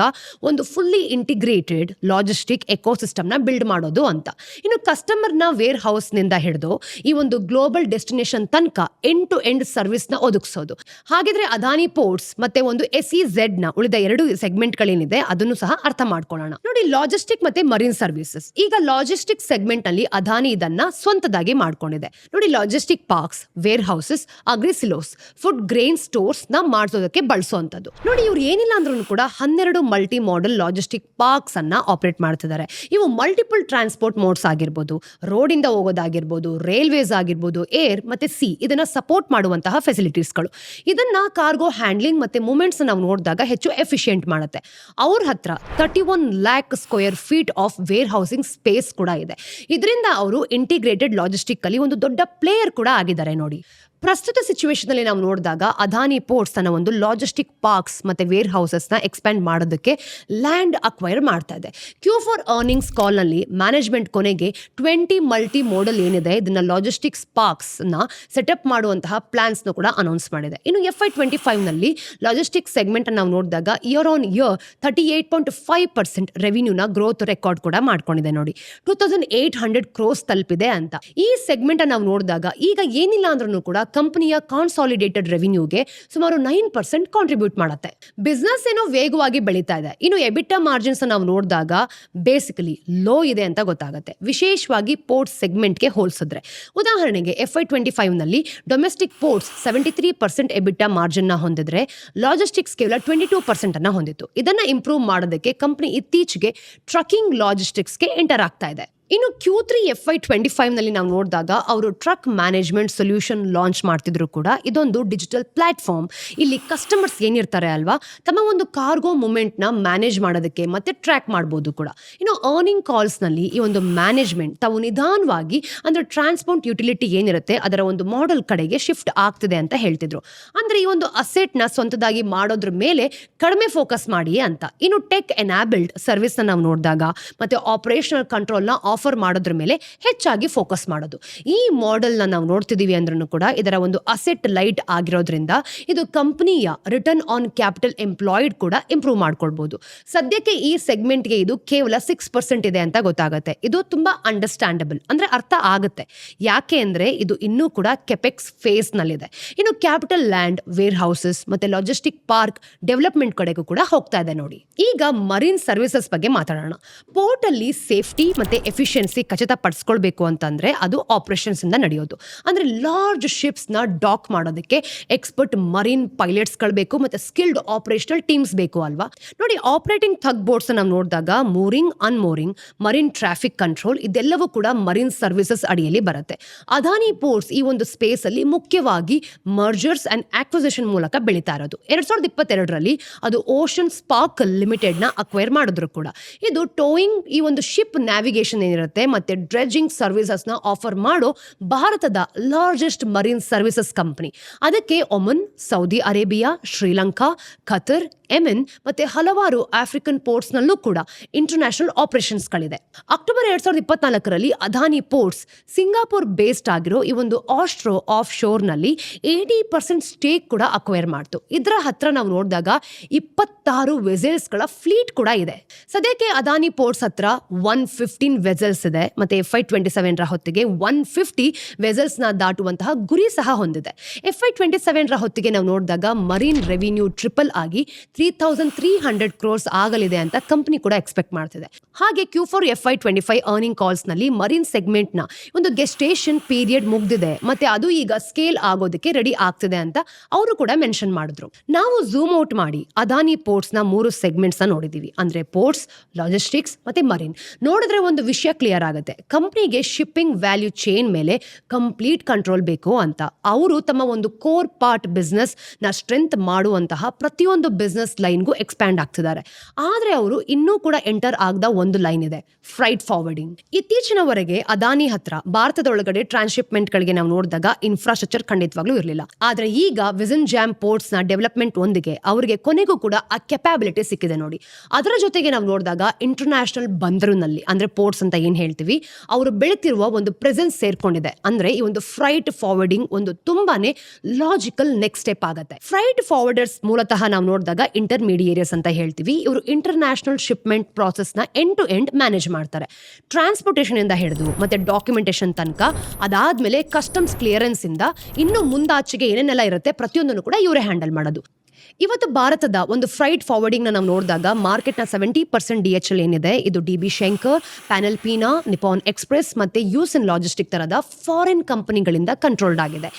ಒಂದು ಫುಲ್ಲಿ ಇಂಟಿಗ್ರೇಟೆಡ್ ಲಾಜಿಸ್ಟಿಕ್ ಎಕೋಸಿಸ್ಟಮ್ನ ಬಿಲ್ಡ್ ಮಾಡೋದು ಅಂತ. ಇನ್ನು ಕಸ್ಟಮರ್ನ ವೇರ್ ಹೌಸ್ನಿಂದ ಹಿಡಿದು ಈ ಒಂದು ಗ್ಲೋಬಲ್ ಡೆಸ್ಟಿನೇಷನ್ ತನಕ ಎಂಡ್ ಟು ಎಂಡ್ ಸರ್ವಿಸ್ನ ಒದಗಿಸೋದು. ಹಾಗಿದ್ರೆ ಅದಾನಿ ಪೋರ್ಟ್ಸ್ ಮತ್ತೆ ಒಂದು ಎಸ್ ಇ ಝೆಡ್ನ ಉಳಿದ ಎರಡು ಸೆಗ್ಮೆಂಟ್ ಗಳೇನಿದೆ ಅದನ್ನು ಸಹ ಅರ್ಥ ಮಾಡ್ಕೊಳ್ಳೋಣ. ನೋಡಿ ಲಾಜಿಸ್ಟಿಕ್ ಮತ್ತೆ ಮರೀನ್ ಸರ್ವಿಸಸ್ ಈಗ ಲಾಜಿಸ್ಟಿಕ್ ಸೆಗ್ಮೆಂಟ್ನಲ್ಲಿ ಅದಾನಿ ಇದನ್ನ ಸ್ವಂತದಾಗಿ ಮಾಡ್ಕೊಂಡಿದೆ. ನೋಡಿ logistic parks warehouses agri silos food grain ಸ್ಟೋರ್ಸ್ನ ಮಾಡಿಸೋದಕ್ಕೆ ಬಳಸುವಂತದ್ದು ನೋಡಿ ಇವ್ರು ಏನಿಲ್ಲ ಅಂದ್ರೂ ಕೂಡ ಹನ್ನೆರಡು ಮಲ್ಟಿ ಮಾಡೆಲ್ ಲಾಜಿಸ್ಟಿಕ್ ಪಾರ್ಕ್ಸ್ ಅನ್ನ ಆಪರೇಟ್ ಮಾಡ್ತಿದ್ದಾರೆ. ಇವು ಮಲ್ಟಿಪಲ್ ಟ್ರಾನ್ಸ್ಪೋರ್ಟ್ ಮೋಡ್ಸ್ ಆಗಿರ್ಬೋದು ರೋಡ್ ಇಂದ ಹೋಗೋದಾಗಿರ್ಬೋದು ರೈಲ್ವೇಸ್ ಆಗಿರ್ಬೋದು ಏರ್ ಮತ್ತೆ ಸಿ ಇದನ್ನ ಸಪೋರ್ಟ್ ಮಾಡುವಂತಹ ಫೆಸಿಲಿಟೀಸ್ಗಳು ಇದನ್ನ ಕಾರ್ಗೋ ಹ್ಯಾಂಡ್ಲಿಂಗ್ ಮತ್ತೆ ಮೂವ್ಮೆಂಟ್ಸ್ ನಾವು ನೋಡಿದಾಗ ಹೆಚ್ಚು ಎಫಿಷಿಯೆಂಟ್ ಮಾಡುತ್ತೆ. ಅವ್ರ ಹತ್ರ thirty one lakh square feet of warehousing space ಕೂಡ ಇದೆ. ಇದರಿಂದ ಅವರು ಇಂಟಿಗ್ರೇಟೆಡ್ ಲಾಜಿಸ್ಟಿಕ್ ಅಲ್ಲಿ ಒಂದು ದೊಡ್ಡ ಪ್ಲೇಯರ್ ಕೂಡ ಆಗಿದ್ದಾರೆ ನೋಡಿ. ಪ್ರಸ್ತುತ ಸಿಚುವೇಶನ್ ಅಲ್ಲಿ ನಾವು ನೋಡಿದಾಗ ಅದಾನಿ ಪೋರ್ಟ್ಸ್ ತನ್ನ ಒಂದು ಲಾಜಿಸ್ಟಿಕ್ ಪಾರ್ಕ್ಸ್ ಮತ್ತೆ ವೇರ್ ಹೌಸಸ್ನ ಎಕ್ಸ್ಪ್ಯಾಂಡ್ ಮಾಡೋದಕ್ಕೆ ಲ್ಯಾಂಡ್ ಅಕ್ವೈರ್ ಮಾಡ್ತಾ ಇದೆ. ಕ್ಯೂ ಫಾರ್ ಅರ್ನಿಂಗ್ಸ್ ಕಾಲ್ನಲ್ಲಿ ಮ್ಯಾನೇಜ್ಮೆಂಟ್ ಕೊನೆಗೆ ಟ್ವೆಂಟಿ ಮಲ್ಟಿ ಮೋಡಲ್ ಏನಿದೆ, ಇದನ್ನ ಲಾಜಿಸ್ಟಿಕ್ಸ್ ಪಾರ್ಕ್ಸ್ನ ಸೆಟಪ್ ಮಾಡುವಂತಹ ಪ್ಲಾನ್ಸ್ನ ಕೂಡ ಅನೌನ್ಸ್ ಮಾಡಿದೆ. ಇನ್ನು ಎಫ್ ಐ ಟ್ವೆಂಟಿ ಫೈವ್ನಲ್ಲಿ ಲಾಜಿಸ್ಟಿಕ್ ಸೆಗ್ಮೆಂಟ್ ನಾವು ನೋಡಿದಾಗ year on year thirty eight point five percent ರೆವಿನ್ಯೂನ growth record ಕೂಡ ಮಾಡ್ಕೊಂಡಿದೆ ನೋಡಿ. Two thousand eight hundred crores ತಲುಪಿದೆ ಅಂತ. ಈ ಸೆಗ್ಮೆಂಟ್ ನಾವು ನೋಡಿದಾಗ ಈಗ ಏನಿಲ್ಲ ಅಂದ್ರೂ ಕೂಡ ಕಂಪನಿಯ ಕಾನ್ಸಾಲಿಡೇಟೆಡ್ ರೆವಿನ್ಯೂಗೆ ಸುಮಾರು ನೈನ್ ಪರ್ಸೆಂಟ್ ಕಾಂಟ್ರಿಬ್ಯೂಟ್ ಮಾಡುತ್ತೆ. ಬಿಸ್ನೆಸ್ ಏನೋ ವೇಗವಾಗಿ ಬೆಳೀತಾ ಇದೆ. ಇನ್ನು ಎಬಿಟಾ ಮಾರ್ಜಿನ್ಸ್ ನಾವು ನೋಡಿದಾಗ ಬೇಸಿಕಲಿ ಲೋ ಇದೆ ಅಂತ ಗೊತ್ತಾಗುತ್ತೆ. ವಿಶೇಷವಾಗಿ ಪೋರ್ಟ್ಸ್ ಸೆಗ್ಮೆಂಟ್ಗೆ ಹೋಲಿಸಿದ್ರೆ. ಉದಾಹರಣೆಗೆ F I twenty ಫೈವ್ನಲ್ಲಿ domestic ports seventy three percent EBITDA ಮಾರ್ಜಿನ್ನ ಹೊಂದಿದ್ರೆ ಲಾಜಿಸ್ಟಿಕ್ಸ್ ಕೇವಲ ಟ್ವೆಂಟಿ ಟೂ ಪರ್ಸೆಂಟನ್ನು ಹೊಂದಿತ್ತು. ಇದನ್ನ ಇಂಪ್ರೂವ್ ಮಾಡೋದಕ್ಕೆ ಕಂಪನಿ ಇತ್ತೀಚೆಗೆ ಟ್ರಕ್ಕಿಂಗ್ ಲಾಜಿಸ್ಟಿಕ್ಸ್ಗೆ ಎಂಟರ್ ಆಗ್ತಾ ಇದೆ. ಇನ್ನು Q three F Y twenty ಫೈವ್ನಲ್ಲಿ ನಾವು ನೋಡಿದಾಗ ಅವರು ಟ್ರಕ್ ಮ್ಯಾನೇಜ್ಮೆಂಟ್ ಸೊಲ್ಯೂಷನ್ ಲಾಂಚ್ ಮಾಡ್ತಿದ್ರು ಕೂಡ ಇದೊಂದು ಡಿಜಿಟಲ್ ಪ್ಲಾಟ್ಫಾರ್ಮ್ ಇಲ್ಲಿ ಕಸ್ಟಮರ್ಸ್ ಏನಿರ್ತಾರೆ ಅಲ್ವಾ? ತಮ್ಮ ಒಂದು ಕಾರ್ಗೋ ಮೂಮೆಂಟ್ನ ಮ್ಯಾನೇಜ್ ಮಾಡೋದಕ್ಕೆ ಮತ್ತೆ ಟ್ರ್ಯಾಕ್ ಮಾಡ್ಬೋದು ಕೂಡ. ಇನ್ನು ಅರ್ನಿಂಗ್ ಕಾಲ್ಸ್ನಲ್ಲಿ ಈ ಒಂದು ಮ್ಯಾನೇಜ್ಮೆಂಟ್ ತಾವು ನಿಧಾನವಾಗಿ ಅಂದ್ರೆ ಟ್ರಾನ್ಸ್ಪೋರ್ಟ್ ಯುಟಿಲಿಟಿ ಏನಿರುತ್ತೆ ಅದರ ಒಂದು ಮಾಡೆಲ್ ಕಡೆಗೆ ಶಿಫ್ಟ್ ಆಗ್ತಿದೆ ಅಂತ ಹೇಳ್ತಿದ್ರು. ಅಂದ್ರೆ ಈ ಒಂದು ಅಸೆಟ್ನ ಸ್ವಂತದಾಗಿ ಮಾಡೋದ್ರ ಮೇಲೆ ಕಡಿಮೆ ಫೋಕಸ್ ಮಾಡಿ ಅಂತ. ಇನ್ನು ಟೆಕ್ ಎನಾಬಿಲ್ಡ್ ಸರ್ವಿಸ್ ನಾವು ನೋಡಿದಾಗ ಮತ್ತೆ ಆಪರೇಷನಲ್ ಕಂಟ್ರೋಲ್ನ ಆಫರ್ ಮಾಡೋದ್ರ ಮೇಲೆ ಹೆಚ್ಚಾಗಿ ಫೋಕಸ್ ಮಾಡೋದು. ಈ ಮಾಡೆಲ್ನ ನಾವು ನೋಡ್ತಿದ್ದೀವಿ ಅಂದ್ರೂ ಕೂಡ ಇದರ ಒಂದು ಅಸೆಟ್ ಲೈಟ್ ಆಗಿರೋದ್ರಿಂದ ಇದು ಕಂಪನಿಯ ರಿಟರ್ನ್ ಆನ್ ಕ್ಯಾಪಿಟಲ್ ಎಂಪ್ಲಾಯ್ಡ್ ಕೂಡ ಇಂಪ್ರೂವ್ ಮಾಡ್ಕೊಳ್ಬಹುದು ಸದ್ಯಕ್ಕೆ ಈ ಸೆಗ್ಮೆಂಟ್ಗೆ ಇದು ಕೇವಲ ಸಿಕ್ಸ್ ಪರ್ಸೆಂಟ್ ಇದೆ ಅಂತ ಗೊತ್ತಾಗುತ್ತೆ. ಇದು ತುಂಬಾ ಅಂಡರ್ಸ್ಟ್ಯಾಂಡಬಲ್ ಅಂದ್ರೆ ಅರ್ಥ ಆಗುತ್ತೆ. ಯಾಕೆ ಅಂದ್ರೆ ಇದು ಇನ್ನೂ ಕೂಡ ಕೆಪೆಕ್ಸ್ ಫೇಸ್ ನಲ್ಲಿದೆ. ಇನ್ನು ಕ್ಯಾಪಿಟಲ್ ಲ್ಯಾಂಡ್ ವೇರ್ ಹೌಸಸ್ ಮತ್ತೆ ಲಾಜಿಸ್ಟಿಕ್ ಪಾರ್ಕ್ ಡೆವಲಪ್ಮೆಂಟ್ ಕಡೆಗೂ ಕೂಡ ಹೋಗ್ತಾ ಇದೆ ನೋಡಿ. ಈಗ ಮರೀನ್ ಸರ್ವಿಸಸ್ ಬಗ್ಗೆ ಮಾತಾಡೋಣ. ಪೋರ್ಟ್ ಅಲ್ಲಿ ಸೇಫ್ಟಿ ಮತ್ತೆ ಎಫಿಷಿಯನ್ಸಿ ಖಚಿತಪಡಿಸ್ಕೊಳ್ಬೇಕು ಅಂತಂದರೆ ಅದು ಆಪ್ರೇಷನ್ಸಿಂದ ನಡೆಯೋದು. ಅಂದರೆ ಲಾರ್ಜ್ ಶಿಪ್ಸ್ನ ಡಾಕ್ ಮಾಡೋದಕ್ಕೆ ಎಕ್ಸ್ಪರ್ಟ್ ಮರೀನ್ ಪೈಲಟ್ಸ್ಗಳು ಬೇಕು ಮತ್ತು ಸ್ಕಿಲ್ಡ್ ಆಪರೇಷನಲ್ ಟೀಮ್ಸ್ ಬೇಕು ಅಲ್ವಾ? ನೋಡಿ ಆಪರೇಟಿಂಗ್ ಥಗ್ ಬೋಟ್ಸ್ ನಾವು ನೋಡಿದಾಗ ಮೂರಿಂಗ್ ಅನ್ಮೋರಿಂಗ್ ಮರೀನ್ ಟ್ರಾಫಿಕ್ ಕಂಟ್ರೋಲ್ ಇದೆಲ್ಲವೂ ಕೂಡ ಮರೀನ್ ಸರ್ವಿಸಸ್ ಅಡಿಯಲ್ಲಿ ಬರುತ್ತೆ. ಅದಾನಿ ಪೋರ್ಟ್ಸ್ ಈ ಒಂದು ಸ್ಪೇಸ್ ಅಲ್ಲಿ ಮುಖ್ಯವಾಗಿ ಮರ್ಜರ್ಸ್ ಅಂಡ್ ಆಕ್ವಿಸಿಷನ್ ಮೂಲಕ ಬೆಳೀತಾ ಇರೋದು. ಎರಡು ಸಾವಿರದ ಇಪ್ಪತ್ತೆರಡರಲ್ಲಿ ಅದು ಓಷನ್ ಸ್ಪಾರ್ಕ್ ಲಿಮಿಟೆಡ್ನ ಅಕ್ವೈರ್ ಮಾಡಿದ್ರು ಕೂಡ. ಇದು ಟೋಯಿಂಗ್ ಈ ಒಂದು ಶಿಪ್ ನ್ಯಾವಿಗೇಷನ್ ಏನಿರುತ್ತೆ ಮತ್ತೆ ಡ್ರೆಡ್ಜಿಂಗ್ ಸರ್ವಿಸಸ್ನ ಆಫರ್ ಮಾಡೋ ಭಾರತದ ಲಾರ್ಜೆಸ್ಟ್ ಮರೀನ್ ಸರ್ವಿಸಸ್ ಕಂಪನಿ ಅದಕ್ಕೆ Oman, Saudi Arabia, Sri Lanka, Qatar, Yemen ಮತ್ತೆ ಹಲವಾರು ಆಫ್ರಿಕನ್ ಪೋರ್ಟ್ಸ್ ನಲ್ಲೂ ಕೂಡ ಇಂಟರ್ನ್ಯಾಷನಲ್ ಆಪರೇಷನ್ಸ್ಗಳಿದೆ ಅಕ್ಟೋಬರ್ ಎರಡ್ ಸಾವಿರದ ಇಪ್ಪತ್ನಾಲ್ಕರಲ್ಲಿ ಅದಾನಿ ಪೋರ್ಟ್ಸ್ ಸಿಂಗಾಪುರ್ ಬೇಸ್ಡ್ ಆಗಿರೋ ಈ ಒಂದು ಆಸ್ಟ್ರೋ ಆಫ್ ಶೋರ್ನಲ್ಲಿ ಏಯ್ಟಿ ಪರ್ಸೆಂಟ್ ಸ್ಟೇಕ್ ಕೂಡ ಅಕ್ವೈರ್ ಮಾಡ್ತು. ಇದರ ಹತ್ರ ನಾವು ನೋಡಿದಾಗ ಇಪ್ಪತ್ತಾರು ವೆಸೆಲ್ಸ್ಗಳ ಫ್ಲೀಟ್ ಕೂಡ ಇದೆ. ಸದ್ಯಕ್ಕೆ ಅದಾನಿ ಪೋರ್ಟ್ಸ್ ಹತ್ರ ಒನ್ ಫಿಫ್ಟೀನ್ ವೆಸಲ್ಸ್ ಇದೆ. ಮತ್ತೆ ಎಫ್ ಐ ಟ್ವೆಂಟಿ ಸೆವೆನ್ ರ ಹೊತ್ತಿಗೆ ಒನ್ ಫಿಫ್ಟಿ ವೆಸಲ್ಸ್ನ ದಾಟುವಂತಹ ಗುರಿ ಸಹ ಹೊಂದಿದೆ. ಎಫ್ ಐ ಟ್ವೆಂಟಿ ಸೆವೆನ್ ರ ಹೊತ್ತಿಗೆ ನಾವು ನೋಡಿದಾಗ ಮರೀನ್ ರೆವಿನ್ಯೂ ಟ್ರಿಪಲ್ ಆಗಿ three thousand three hundred crores ಆಗಲಿದೆ ಅಂತ ಕಂಪನಿ ಕೂಡ ಎಕ್ಸ್ಪೆಕ್ಟ್ ಮಾಡ್ತಿದೆ. ಹಾಗೆ Q four F Y twenty five earning ಕಾಲ್ಸ್ನಲ್ಲಿ marine ಸೆಗ್ಮೆಂಟ್ನ ಒಂದು ಗೆಸ್ಟೇಷನ್ ಪೀರಿಯಡ್ ಮುಗ್ದಿದೆ. ಮತ್ತೆ ಅದು ಈಗ ಸ್ಕೇಲ್ ಆಗೋದಕ್ಕೆ ರೆಡಿ ಆಗ್ತಿದೆ ಅಂತ ಅವರು ಕೂಡ ಮೆನ್ಷನ್ ಮಾಡಿದ್ರು. ನಾವು ಝೂಮ್ ಔಟ್ ಮಾಡಿ ಅದಾನಿ ಪೋರ್ಟ್ಸ್ನ ಮೂರು ಸೆಗ್ಮೆಂಟ್ಸ್ನ ನೋಡಿದೀವಿ. ಅಂದ್ರೆ ಪೋರ್ಟ್ಸ್ ಲಾಜಿಸ್ಟಿಕ್ಸ್ ಮತ್ತೆ ಮರೀನ್ ನೋಡಿದ್ರೆ ಒಂದು ವಿಷಯ ಕ್ಲಿಯರ್ ಆಗುತ್ತೆ. ಕಂಪ್ನಿಗೆ ಶಿಪ್ಪಿಂಗ್ ವ್ಯಾಲ್ಯೂ ಚೈನ್ ಮೇಲೆ ಕಂಪ್ಲೀಟ್ ಕಂಟ್ರೋಲ್ ಬೇಕು ಅಂತ. ಅವರು ತಮ್ಮ ಒಂದು ಕೋರ್ ಪಾರ್ಟ್ ಬಿಸ್ನೆಸ್ನ ಸ್ಟ್ರೆಂತ್ ಮಾಡುವಂತಹ ಪ್ರತಿಯೊಂದು ಬಿಸ್ನೆಸ್ ಲೈನ್ಗೂ ಎಕ್ಸ್ಪ್ಯಾಂಡ್ ಆಗ್ತಿದ್ದಾರೆ. ಆದ್ರೆ ಅವರು ಇನ್ನೂ ಕೂಡ ಎಂಟರ್ ಆಗದ ಒಂದು ಲೈನ್ ಇದೆ ಫ್ರೈಟ್ ಫಾರ್ವರ್ಡಿಂಗ್ ಇತ್ತೀಚಿನವರೆಗೆ ಅದಾನಿ ಹತ್ರ, ಭಾರತದೊಳಗಡೆ ಟ್ರಾನ್ಸ್ಶಿಪ್ಮೆಂಟ್ ಗಳಿಗೆ ನಾವು ನೋಡಿದಾಗ ಇನ್ಫ್ರಾಸ್ಟ್ರಕ್ಚರ್ ಖಂಡಿತವಾಗ್ಲೂ ಇರಲಿಲ್ಲ. ಆದ್ರೆ ಈಗ ವಿಸನ್ ಜಾಮ್ ಪೋರ್ಟ್ಸ್ನ ಡೆವಲಪ್ಮೆಂಟ್ ಒಂದಿಗೆ ಅವರಿಗೆ ಕೊನೆಗೂ ಕೂಡ ಆ ಕೆಪಾಬಿಲಿಟಿ ಸಿಕ್ಕಿದೆ ನೋಡಿ. ಅದರ ಜೊತೆಗೆ ನಾವು ನೋಡಿದಾಗ ಇಂಟರ್ನ್ಯಾಷನಲ್ ಬಂದರುನಲ್ಲಿ, ಅಂದ್ರೆ ಪೋರ್ಟ್ಸ್ ಅಂತ ಏನ್ ಹೇಳ್ತೀವಿ? ಅವರು ಬೆಳೆತಿರುವ ಒಂದು ಪ್ರೆಸೆನ್ಸ್ ಸೇರ್ಕೊಂಡಿದೆ. ಅಂದ್ರೆ ಈ ಒಂದು ಫ್ರೈಟ್ ಫಾರ್ವರ್ಡಿಂಗ್ ಒಂದು ತುಂಬಾನೇ ಲಾಜಿಕಲ್ ನೆಕ್ಸ್ಟ್ ಸ್ಟೆಪ್ ಆಗುತ್ತೆ. ಫ್ರೈಟ್ ಫಾರ್ವರ್ಡರ್ಸ್ ಮೂಲತಃ ನಾವು ನೋಡಿದಾಗ ಇಂಟರ್ಮೀಡಿಯೇರಿಯಸ್ ಅಂತ ಹೇಳ್ತೀವಿ. ಇವರು ಇಂಟರ್ನ್ಯಾಷನಲ್ ಶಿಪ್ಮೆಂಟ್ ಪ್ರಾಸೆಸ್ನ ಎಂಡ್ ಟು ಎಂಡ್ ಮ್ಯಾನೇಜ್ ಮಾಡ್ತಾರೆ. ಟ್ರಾನ್ಸ್ಪೋರ್ಟೇಷನ್ ಇಂದ ಹಿಡಿದು ಮತ್ತೆ ಡಾಕ್ಯುಮೆಂಟೇಷನ್ ತನಕ ಅದಾದ್ಮೇಲೆ ಕಸ್ಟಮ್ಸ್ ಕ್ಲಿಯರೆನ್ಸ್ ಇಂದ ಇನ್ನು ಮುಂದಾಚೆಗೆ ಏನೇನೆಲ್ಲ ಇರುತ್ತೆ ಪ್ರತಿಯೊಂದನ್ನು ಕೂಡ ಇವರೇ ಹ್ಯಾಂಡಲ್ ಮಾಡೋದು. ಇವತ್ತು ಭಾರತದ ಒಂದು ಫ್ರೈಟ್ ಫಾರ್ವರ್ಡಿಂಗ್ ನಾವು ನೋಡಿದಾಗ ಮಾರ್ಕೆಟ್ನ seventy percent D H L ಏನಿದೆ, ಇದು D B Schenker Panalpina Nippon express ಮತ್ತೆ ಯೂಸ್ ಇನ್ ಲಾಜಿಸ್ಟಿಕ್ ತರದ ಫಾರಿನ್ ಕಂಪನಿಗಳಿಂದ ಕಂಟ್ರೋಲ್ಡ್ ಆಗಿದೆ.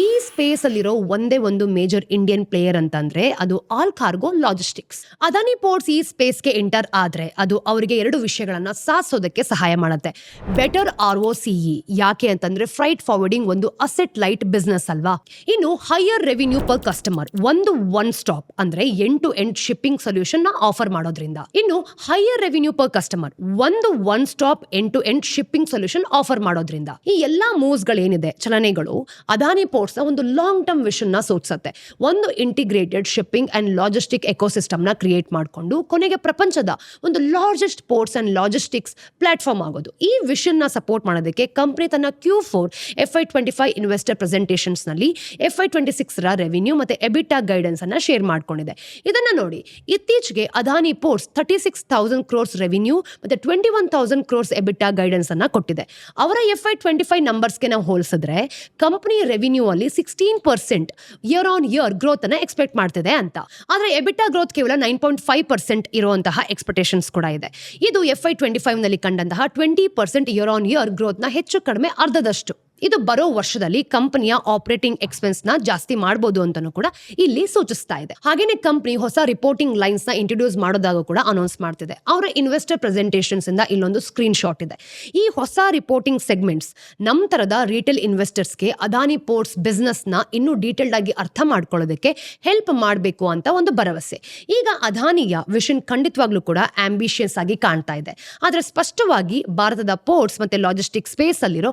ಈ ಸ್ಪೇಸ್ ಅಲ್ಲಿರೋ ಒಂದೇ ಒಂದು ಮೇಜರ್ ಇಂಡಿಯನ್ ಪ್ಲೇಯರ್ ಅಂತಂದರೆ ಅದು Allcargo logistics Adani ports ಈ ಸ್ಪೇಸ್ಗೆ ಎಂಟರ್ ಆದರೆ ಅದು ಅವರಿಗೆ ಎರಡು ವಿಷಯಗಳನ್ನು ಸಾಧಿಸೋದಕ್ಕೆ ಸಹಾಯ ಮಾಡುತ್ತೆ. ಬೆಟರ್ ಆರ್ ಒ ಸಿಇ ಯಾಕೆ ಅಂತಂದ್ರೆ ಫ್ರೈಟ್ ಫಾರ್ವರ್ಡಿಂಗ್ ಒಂದು ಅಸೆಟ್ ಲೈಟ್ ಬಿಸ್ನೆಸ್ ಅಲ್ವಾ? ಇನ್ನು ಹೈಯರ್ ರೆವಿನ್ಯೂ ಪರ್ ಕಸ್ಟಮರ್ ಒಂದು ಒನ್ ಸ್ಟಾಪ್ ಅಂದ್ರೆ ಎಂಡ್ ಟು ಎಂಡ್ ಶಿಪ್ಪಿಂಗ್ ಸೊಲ್ಯೂಷನ್ನ ಆಫರ್ ಮಾಡೋದ್ರಿಂದ. ಇನ್ನು ಹೈಯರ್ ರೆವಿನ್ಯೂ ಪರ್ ಕಸ್ಟಮರ್ ಒಂದು one stop end to end shipping solution offer ಮಾಡೋದ್ರಿಂದ. ಈ ಎಲ್ಲಾ ಮೂವ್ಸ್ ಗಳೇನಿದೆ ಚಲನೆಗಳು ಅದಾನಿ ಪೋರ್ಟ್ಸ್ ಒಂದು ಲಾಂಗ್ ಟರ್ಮ್ ವಿಷನ್ನ ಸೂಚಿಸುತ್ತೆ. ಒಂದು ಇಂಟಿಗ್ರೇಟೆಡ್ ಶಿಪ್ಪಿಂಗ್ ಅಂಡ್ ಲಾಜಿಸ್ಟಿಕ್ ಎಕೋಸಿಸ್ಟಮ್ನ ಕ್ರಿಯೇಟ್ ಮಾಡಿಕೊಂಡು ಕೊನೆಗೆ ಪ್ರಪಂಚದ ಒಂದು largest ports and logistics platform ಆಗೋದು. ಈ ವಿಷನ್ನ ಸಪೋರ್ಟ್ ಮಾಡೋದಕ್ಕೆ ಕಂಪನಿ ತನ್ನ Q four F I twenty five investor ಪ್ರೆಸೆಂಟೇಷನ್ಸ್ನಲ್ಲಿ F I twenty six ರ ರೆವಿನ್ಯೂ ಮತ್ತೆ ಎಬಿಟಾ ಗೈಡೆನ್ಸ್ ಅನ್ನ ಶೇರ್ ಮಾಡ್ಕೊಂಡಿದೆ. ಇದನ್ನು ನೋಡಿ, ಇತ್ತೀಚೆಗೆ Adani ports thirty six thousand crores revenue ಮತ್ತು twenty one thousand crores EBITDA guidance ಅನ್ನು ಕೊಟ್ಟಿದೆ. ಅವರ ಎಫ್ ಐ ಟ್ವೆಂಟಿ ಫೈವ್ ನಂಬರ್ಸ್ಗೆ ನಾವು ಹೋಲಿಸಿದ್ರೆ ಕಂಪನಿ ರೆವಿನ್ಯೂ ಅಲ್ಲಿ sixteen percent year on year growth ಅನ್ನು ಎಕ್ಸ್ಪೆಕ್ಟ್ ಮಾಡ್ತಿದೆ ಅಂತ. ಆದರೆ ಎಬಿಟಾ ಗ್ರೋತ್ ಕೇವಲ ನೈನ್ ಪಾಯಿಂಟ್ ಫೈವ್ ಪರ್ಸೆಂಟ್ ಇರುವಂತಹ ಎಕ್ಸ್ಪೆಕ್ಟೇಷನ್ಸ್ ಕೂಡ ಇದೆ. ಇದು ಎಫ್ ಐ ಟ್ವೆಂಟಿ ಫೈವ್ನಲ್ಲಿ ಕಂಡಂತಹ twenty percent year on year ಗ್ರೋತ್ನ ಹೆಚ್ಚು ಕಡಿಮೆ ಅರ್ಧದಷ್ಟು. ಇದು ಬರೋ ವರ್ಷದಲ್ಲಿ ಕಂಪನಿಯ ಆಪರೇಟಿಂಗ್ ಎಕ್ಸ್ಪೆನ್ಸ್ನ ಜಾಸ್ತಿ ಮಾಡಬಹುದು ಅಂತಾನೂ ಕೂಡ ಇಲ್ಲಿ ಸೂಚಿಸ್ತಾ ಇದೆ. ಹಾಗೇನೆ ಕಂಪನಿ ಹೊಸ ರಿಪೋರ್ಟಿಂಗ್ ಲೈನ್ಸ್ನ ಇಂಟ್ರೊಡ್ಯೂಸ್ ಮಾಡೋದಾಗ ಕೂಡ ಅನೌನ್ಸ್ ಮಾಡ್ತಿದೆ. ಅವರ ಇನ್ವೆಸ್ಟರ್ ಪ್ರೆಸೆಂಟೇಷನ್ಸ್ ಇಂದ ಇಲ್ಲೊಂದು ಸ್ಕ್ರೀನ್ ಶಾಟ್ ಇದೆ. ಈ ಹೊಸ ರಿಪೋರ್ಟಿಂಗ್ ಸೆಗ್ಮೆಂಟ್ಸ್ ನಮ್ಮ ತರದ ರಿಟೇಲ್ ಇನ್ವೆಸ್ಟರ್ಸ್ಗೆ ಅದಾನಿ ಪೋರ್ಟ್ಸ್ ಬಿಸ್ನೆಸ್ನ ಇನ್ನೂ ಡೀಟೇಲ್ಡ್ ಆಗಿ ಅರ್ಥ ಮಾಡ್ಕೊಳ್ಳೋದಕ್ಕೆ ಹೆಲ್ಪ್ ಮಾಡಬೇಕು ಅಂತ ಒಂದು ಭರವಸೆ. ಈಗ ಅದಾನಿಯ ವಿಷನ್ ಖಂಡಿತವಾಗ್ಲೂ ಕೂಡ ಆಂಬಿಷಿಯಸ್ ಆಗಿ ಕಾಣ್ತಾ ಇದೆ. ಆದ್ರೆ ಸ್ಪಷ್ಟವಾಗಿ ಭಾರತದ ಪೋರ್ಟ್ಸ್ ಮತ್ತೆ ಲಾಜಿಸ್ಟಿಕ್ ಸ್ಪೇಸ್ ಅಲ್ಲಿರೋ